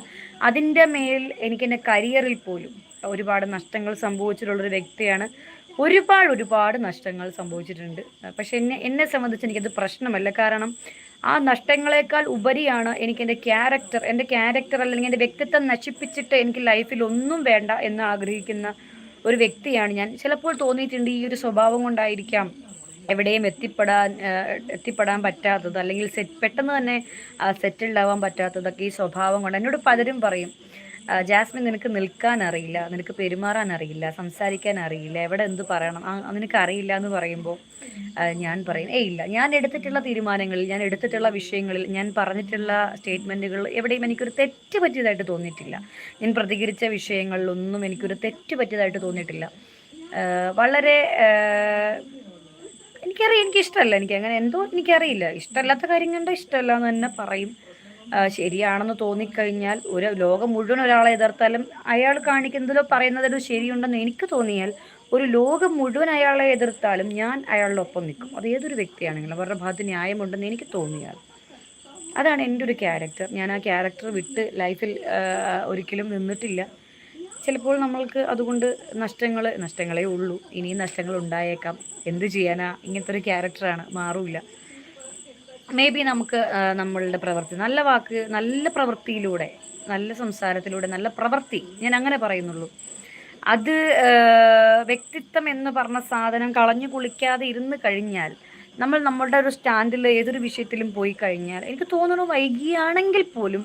അതിന്റെ മേൽ എനിക്ക് എന്റെ കരിയറിൽ പോലും ഒരുപാട് നഷ്ടങ്ങൾ സംഭവിച്ചിട്ടുള്ളൊരു വ്യക്തിയാണ് ഒരുപാട് ഒരുപാട് നഷ്ടങ്ങൾ സംഭവിച്ചിട്ടുണ്ട്. പക്ഷെ എന്നെ എന്നെ സംബന്ധിച്ച് എനിക്കത് പ്രശ്നമല്ല. കാരണം ആ നഷ്ടങ്ങളെക്കാൾ ഉപരിയാണ് എനിക്ക് എന്റെ ക്യാരക്ടർ എന്റെ ക്യാരക്ടർ അല്ലെങ്കിൽ എന്റെ വ്യക്തിത്വം നശിപ്പിച്ചിട്ട് എനിക്ക് ലൈഫിൽ ഒന്നും വേണ്ട എന്ന് ആഗ്രഹിക്കുന്ന ഒരു വ്യക്തിയാണ് ഞാൻ. ചിലപ്പോൾ തോന്നിയിട്ടുണ്ട് ഈ ഒരു സ്വഭാവം കൊണ്ടായിരിക്കാം എവിടെയും എത്തിപ്പെടാൻ എത്തിപ്പെടാൻ പറ്റാത്തത്. അല്ലെങ്കിൽ സെറ്റ് പെട്ടെന്ന് തന്നെ സെറ്റിൽഡ് ആവാൻ പറ്റാത്തതൊക്കെ ഈ സ്വഭാവം കൊണ്ട് എന്നോട് പലരും പറയും. ജാസ്മിൻ നിനക്ക് നിൽക്കാൻ അറിയില്ല നിനക്ക് പെരുമാറാൻ അറിയില്ല സംസാരിക്കാൻ അറിയില്ല എവിടെ എന്ത് പറയണം നിനക്ക് അറിയില്ല എന്ന് പറയുമ്പോൾ ഞാൻ പറയും ഏയ് ഇല്ല ഞാൻ എടുത്തിട്ടുള്ള തീരുമാനങ്ങളിൽ ഞാൻ എടുത്തിട്ടുള്ള വിഷയങ്ങളിൽ ഞാൻ പറഞ്ഞിട്ടുള്ള സ്റ്റേറ്റ്മെന്റുകൾ എവിടെയും എനിക്കൊരു തെറ്റ് പറ്റിയതായിട്ട് തോന്നിയിട്ടില്ല. ഞാൻ പ്രതികരിച്ച വിഷയങ്ങളിലൊന്നും എനിക്കൊരു തെറ്റ് പറ്റിയതായിട്ട് തോന്നിയിട്ടില്ല. വളരെ എനിക്കറിയാം എനിക്കിഷ്ടമല്ല എനിക്ക് അങ്ങനെ എന്തോ എനിക്കറിയില്ല ഇഷ്ടമല്ലാത്ത കാര്യം കണ്ടാൽ ഇഷ്ടമല്ല എന്ന് തന്നെ പറയും. ശരിയാണെന്ന് തോന്നിക്കഴിഞ്ഞാൽ ഒരു ലോകം മുഴുവൻ ഒരാളെ എതിർത്താലും അയാൾ കാണിക്കുന്നതിലോ പറയുന്നതിലോ ശരിയുണ്ടെന്ന് എനിക്ക് തോന്നിയാൽ ഒരു ലോകം മുഴുവൻ അയാളെ എതിർത്താലും ഞാൻ അയാളുടെ ഒപ്പം നിൽക്കും. അത് ഏതൊരു വ്യക്തിയാണെങ്കിലും അവരുടെ ഭാഗത്ത് ന്യായമുണ്ടെന്ന് എനിക്ക് തോന്നിയാൽ. അതാണ് എന്റെ ഒരു ക്യാരക്ടർ. ഞാൻ ആ ക്യാരക്ടർ വിട്ട് ലൈഫിൽ ഒരിക്കലും നിന്നിട്ടില്ല. ചിലപ്പോൾ നമ്മൾക്ക് അതുകൊണ്ട് നഷ്ടങ്ങൾ നഷ്ടങ്ങളേ ഉള്ളൂ. ഇനിയും നഷ്ടങ്ങൾ ഉണ്ടായേക്കാം. എന്ത് ചെയ്യാനാ? ഇങ്ങനത്തെ ഒരു ക്യാരക്ടറാണ്. മാറൂല മേ ബി നമുക്ക് നമ്മളുടെ പ്രവൃത്തി. നല്ല വാക്ക് നല്ല പ്രവൃത്തിയിലൂടെ നല്ല സംസാരത്തിലൂടെ നല്ല പ്രവൃത്തി ഞാൻ അങ്ങനെ പറയുന്നുള്ളൂ. അത് വ്യക്തിത്വം എന്ന് പറഞ്ഞ സാധനം കളഞ്ഞു കുളിക്കാതെ ഇരുന്ന് കഴിഞ്ഞാൽ നമ്മൾ നമ്മളുടെ ഒരു സ്റ്റാൻഡിൽ ഏതൊരു വിഷയത്തിലും പോയി കഴിഞ്ഞാൽ എനിക്ക് തോന്നുന്നു വൈകിയാണെങ്കിൽ പോലും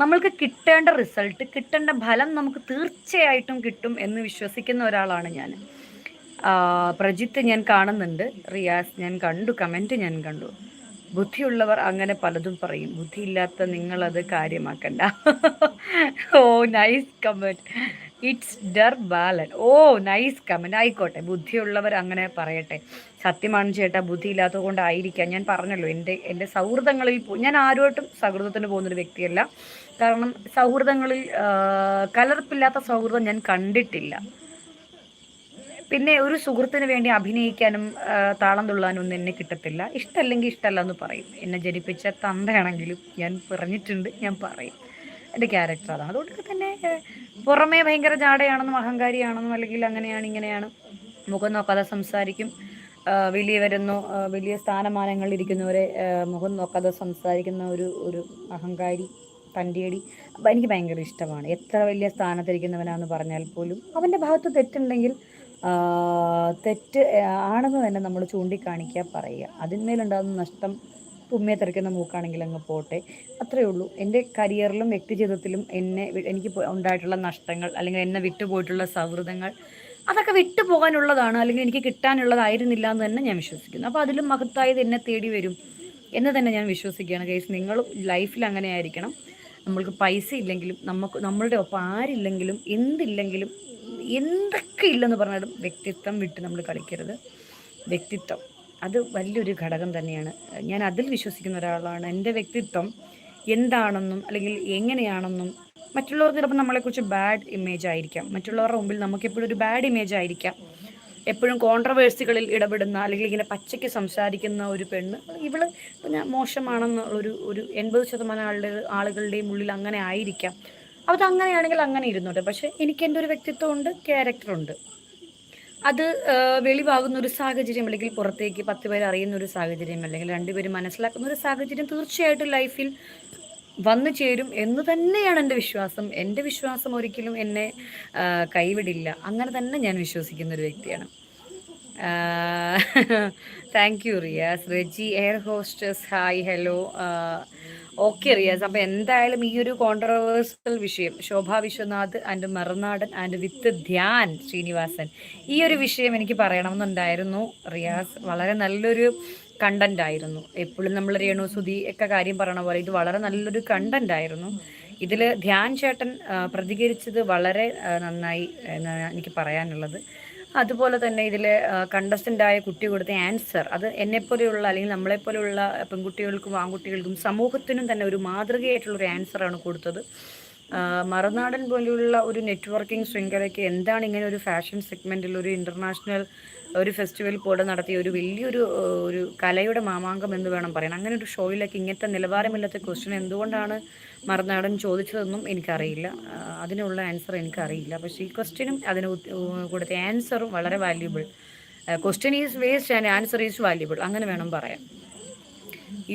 നമ്മൾക്ക് കിട്ടേണ്ട റിസൾട്ട് കിട്ടേണ്ട ഫലം നമുക്ക് തീർച്ചയായിട്ടും കിട്ടും എന്ന് വിശ്വസിക്കുന്ന ഒരാളാണ് ഞാൻ. പ്രജിത്ത് ഞാൻ കാണുന്നുണ്ട്. റിയാസ് ഞാൻ കണ്ടു കമന്റ് ഞാൻ കണ്ടു. ബുദ്ധിയുള്ളവർ അങ്ങനെ പലതും പറയും. ബുദ്ധിയില്ലാത്ത നിങ്ങളത് കാര്യമാക്കണ്ട. ഓ നൈസ് കമന്റ് ഇറ്റ്സ് ഡർ ബാലൻ ഓ നൈസ് കമന്റ് ആയിക്കോട്ടെ ബുദ്ധിയുള്ളവർ അങ്ങനെ പറയട്ടെ. സത്യമാണ് ചേട്ടാ ബുദ്ധിയില്ലാത്തത് കൊണ്ടായിരിക്കാം ഞാൻ പറഞ്ഞല്ലോ എന്റെ എന്റെ സൗഹൃദങ്ങളിൽ ഞാൻ ആരുമായിട്ടും സൗഹൃദത്തിന് പോകുന്നൊരു വ്യക്തിയല്ല. കാരണം സൗഹൃദങ്ങളിൽ കലർപ്പില്ലാത്ത സൗഹൃദം ഞാൻ കണ്ടിട്ടില്ല. പിന്നെ ഒരു സുഹൃത്തിന് വേണ്ടി അഭിനയിക്കാനും താളം തുള്ളാനും ഒന്നും എന്നെ കിട്ടത്തില്ല. ഇഷ്ടമല്ലെങ്കിൽ ഇഷ്ടമല്ല എന്ന് പറയും. എന്നെ ജനിപ്പിച്ച തന്തയാണെങ്കിലും ഞാൻ പറഞ്ഞിട്ടുണ്ട് ഞാൻ പറയും. എന്റെ ക്യാരക്ടർ അതാണ്. അതുകൊണ്ട് തന്നെ പുറമേ ഭയങ്കര ജാടയാണെന്നും അഹങ്കാരിയാണെന്നും അല്ലെങ്കിൽ അങ്ങനെയാണ് ഇങ്ങനെയാണ് മുഖം നോക്കാതെ സംസാരിക്കും. വലിയ വരുന്നു വലിയ സ്ഥാനമാനങ്ങളിൽ ഇരിക്കുന്നവരെ മുഖം നോക്കാതെ സംസാരിക്കുന്ന ഒരു ഒരു അഹങ്കാരി തന്റെയടി എനിക്ക് ഭയങ്കര ഇഷ്ടമാണ്. എത്ര വലിയ സ്ഥാനത്തിരിക്കുന്നവനാണെന്ന് പറഞ്ഞാൽ പോലും അവന്റെ ഭാഗത്ത് തെറ്റുണ്ടെങ്കിൽ തെറ്റ് ആണെന്ന് തന്നെ നമ്മൾ ചൂണ്ടിക്കാണിക്കുക പറയുക. അതിന്മേലുണ്ടാകുന്ന നഷ്ടം തുമ്മിയെ തിരക്കുന്ന മൂക്കാണെങ്കിൽ അങ്ങ് പോട്ടെ. അത്രയേ ഉള്ളൂ. എന്റെ കരിയറിലും വ്യക്തി ജീവിതത്തിലും എന്നെ എനിക്ക് ഉണ്ടായിട്ടുള്ള നഷ്ടങ്ങൾ അല്ലെങ്കിൽ എന്നെ വിട്ടുപോയിട്ടുള്ള സൗഹൃദങ്ങൾ അതൊക്കെ വിട്ടു പോകാനുള്ളതാണ്. അല്ലെങ്കിൽ എനിക്ക് കിട്ടാനുള്ളതായിരുന്നില്ല എന്ന് തന്നെ ഞാൻ വിശ്വസിക്കുന്നു. അപ്പോൾ അതിലും മഹത്തായത് എന്നെ തേടി വരും എന്ന് തന്നെ ഞാൻ വിശ്വസിക്കുകയാണ്. കേസ് നിങ്ങളും ലൈഫിൽ അങ്ങനെ ആയിരിക്കണം നമ്മൾക്ക് പൈസ ഇല്ലെങ്കിലും നമുക്ക് നമ്മളുടെ ഒപ്പം ആരില്ലെങ്കിലും എന്തില്ലെങ്കിലും എന്തൊക്കെ ഇല്ലെന്ന് പറഞ്ഞാലും വ്യക്തിത്വം വിട്ട് നമ്മൾ കളിക്കരുത്. വ്യക്തിത്വം അത് വലിയൊരു ഘടകം തന്നെയാണ്. ഞാൻ അതിൽ വിശ്വസിക്കുന്ന ഒരാളാണ്. എന്റെ വ്യക്തിത്വം എന്താണെന്നും അല്ലെങ്കിൽ എങ്ങനെയാണെന്നും മറ്റുള്ളവർക്ക് ചിലപ്പോൾ നമ്മളെക്കുറിച്ച് ബാഡ് ഇമേജ് ആയിരിക്കാം. മറ്റുള്ളവരുടെ മുമ്പിൽ നമുക്ക് എപ്പോഴും ഒരു ബാഡ് ഇമേജ് ആയിരിക്കാം. എപ്പോഴും കോൺട്രവേഴ്സികളിൽ ഇടപെടുന്ന അല്ലെങ്കിൽ ഇങ്ങനെ പച്ചയ്ക്ക് സംസാരിക്കുന്ന ഒരു പെണ്ണ്. ഇവൾ ഞാൻ മോശമാണെന്നുള്ളൊരു ഒരു എൺപത് ശതമാനം ആളുടെ ആളുകളുടെയും ഉള്ളിൽ അങ്ങനെ ആയിരിക്കാം. അത് അങ്ങനെയാണെങ്കിൽ അങ്ങനെ ഇരുന്നോട്ടെ. പക്ഷെ എനിക്ക് എന്റെ ഒരു വ്യക്തിത്വമുണ്ട് ക്യാരക്ടറുണ്ട്. അത് വെളിവാകുന്ന ഒരു സാഹചര്യം അല്ലെങ്കിൽ പുറത്തേക്ക് പത്ത് പേര് അറിയുന്ന ഒരു സാഹചര്യം അല്ലെങ്കിൽ രണ്ടുപേരും മനസ്സിലാക്കുന്ന ഒരു സാഹചര്യം തീർച്ചയായിട്ടും ലൈഫിൽ വന്നു ചേരും എന്ന് തന്നെയാണ് എന്റെ വിശ്വാസം. എന്റെ വിശ്വാസം ഒരിക്കലും എന്നെ കൈവിടില്ല. അങ്ങനെ തന്നെ ഞാൻ വിശ്വസിക്കുന്ന ഒരു വ്യക്തിയാണ്. Thank you Riyas. Reji air hostess hi hello. Okay Riyas. അപ്പം എന്തായാലും ഈ ഒരു കോൺട്രവേഴ്സൽ വിഷയം Shobha Viswanath and Marunadan and with Dhyan Sreenivasan ഈ ഒരു വിഷയം എനിക്ക് പറയണമെന്നുണ്ടായിരുന്നു. റിയാസ് വളരെ നല്ലൊരു കണ്ടന്റ് ആയിരുന്നു. എപ്പോഴും നമ്മൾ രേണു സുധി ഒക്കെ കാര്യം പറയണ പോലെ ഇത് വളരെ നല്ലൊരു കണ്ടന്റ് ആയിരുന്നു. ഇതിൽ ധ്യാൻ ചേട്ടൻ പ്രതികരിച്ചത് വളരെ നന്നായി എനിക്ക് പറയാനുള്ളത്. അതുപോലെ തന്നെ ഇതിൽ കണ്ടസ്റ്റന്റായ കുട്ടി കൊടുത്ത ആൻസർ. അത് എന്നെപ്പോലെയുള്ള അല്ലെങ്കിൽ നമ്മളെപ്പോലെയുള്ള പെൺകുട്ടികൾക്കും ആൺകുട്ടികൾക്കും സമൂഹത്തിനും തന്നെ ഒരു മാതൃകയായിട്ടുള്ള ഒരു ആൻസറാണ് കൊടുത്തത്. മറുനാടൻ പോലെയുള്ള ഒരു നെറ്റ്വർക്കിംഗ് ശൃംഖലയ്ക്ക് എന്താണ് ഇങ്ങനെ ഒരു ഫാഷൻ സെഗ്മെന്റിൽ ഒരു ഇന്റർനാഷണൽ ഒരു ഫെസ്റ്റിവൽ പോലെ നടത്തിയ ഒരു വലിയൊരു ഒരു കലയുടെ മാമാങ്കം എന്ന് വേണം പറയാൻ. അങ്ങനെ ഒരു ഷോയിലേക്ക് ഇങ്ങനത്തെ നിലവാരമില്ലാത്ത ക്വസ്റ്റ്യൻ എന്തുകൊണ്ടാണ് മറുനാടൻ ചോദിച്ചതെന്നും എനിക്കറിയില്ല. അതിനുള്ള ആൻസർ എനിക്കറിയില്ല. പക്ഷേ ഈ ക്വസ്റ്റ്യനും അതിന് കൊടുത്ത ആൻസറും വളരെ valuable question is waste and answer is valuable അങ്ങനെ വേണം പറയാൻ.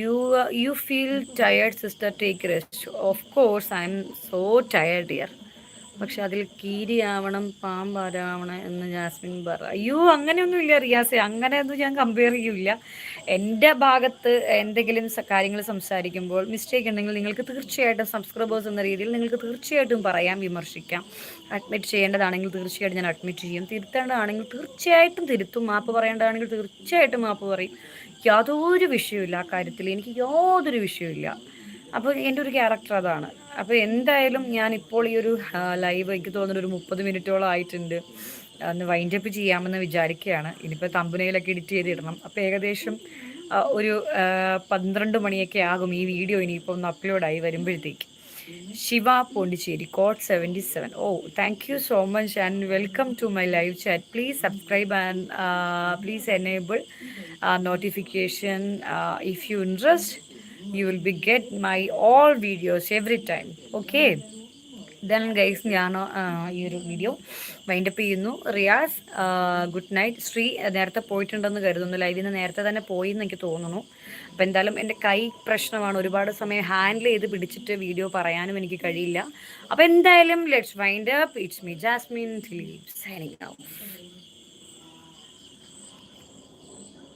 You you feel tired sister take rest. Of course i am so tired dear പക്ഷെ അതിൽ കീരിയാവണം പാമ്പാരാവണം എന്ന് ജാസ്മിൻ പറ. അയ്യോ അങ്ങനെയൊന്നും ഇല്ല റിയാസെ അങ്ങനെയൊന്നും ഞാൻ കമ്പയർ ചെയ്യില്ല. എന്റെ ഭാഗത്ത് എന്തെങ്കിലും കാര്യങ്ങൾ സംസാരിക്കുമ്പോൾ മിസ്റ്റേക്ക് ഉണ്ടെങ്കിൽ നിങ്ങൾക്ക് തീർച്ചയായിട്ടും സബ്സ്ക്രൈബേഴ്സ് എന്ന രീതിയിൽ നിങ്ങൾക്ക് തീർച്ചയായിട്ടും പറയാം വിമർശിക്കാം. അഡ്മിറ്റ് ചെയ്യേണ്ടതാണെങ്കിൽ തീർച്ചയായിട്ടും ഞാൻ അഡ്മിറ്റ് ചെയ്യും. തിരുത്തേണ്ടതാണെങ്കിൽ തീർച്ചയായിട്ടും തിരുത്തും. മാപ്പ് പറയേണ്ടതാണെങ്കിൽ തീർച്ചയായിട്ടും മാപ്പ് പറയും. യാതൊരു വിഷയമില്ല ആ കാര്യത്തിൽ. എനിക്ക് യാതൊരു വിഷയമില്ല അപ്പോൾ എന്റെ ഒരു ക്യാരക്ടർ അതാണ്. അപ്പോൾ എന്തായാലും ഞാൻ ഇപ്പോൾ ഈ ഒരു ലൈവ് എനിക്ക് തോന്നുന്നു ഒരു മുപ്പത് മിനിറ്റോളം ആയിട്ടുണ്ട്. അന്ന് വൈൻഡ് അപ്പ് ചെയ്യാമെന്ന് വിചാരിക്കുകയാണ്. ഇനിയിപ്പോൾ തമ്പനയിലൊക്കെ എഡിറ്റ് ചെയ്തിടണം. അപ്പോൾ ഏകദേശം ഒരു പന്ത്രണ്ട് മണിയൊക്കെ ആകും ഈ വീഡിയോ ഇനിയിപ്പോൾ ഒന്ന് അപ്ലോഡായി വരുമ്പോഴത്തേക്ക്. Shiva Pondicherry code seventy seven oh thank you so much and welcome to my live chat please subscribe and please enable notification if you interest you will be get my all videos every time okay Then guys ഞാൻ ഈ ഒരു video wind up ചെയ്യുന്നു. Riyas good night Shri നേരത്തെ പോയിട്ടുണ്ടെന്ന് കരുതുന്നു. ലൈവിൽ നിന്ന് നേരത്തെ തന്നെ പോയി എന്ന് എനിക്ക് തോന്നുന്നു. അപ്പോൾ എന്തായാലും എന്റെ കൈ പ്രശ്നമാണ്. ഒരുപാട് സമയം ഹാൻഡിൽ ചെയ്ത് പിടിച്ചിട്ട് വീഡിയോ പറയാനും എനിക്ക് കഴിയില്ല. അപ്പോൾ എന്തായാലും let's wind up it's me Jasmine Philips signing out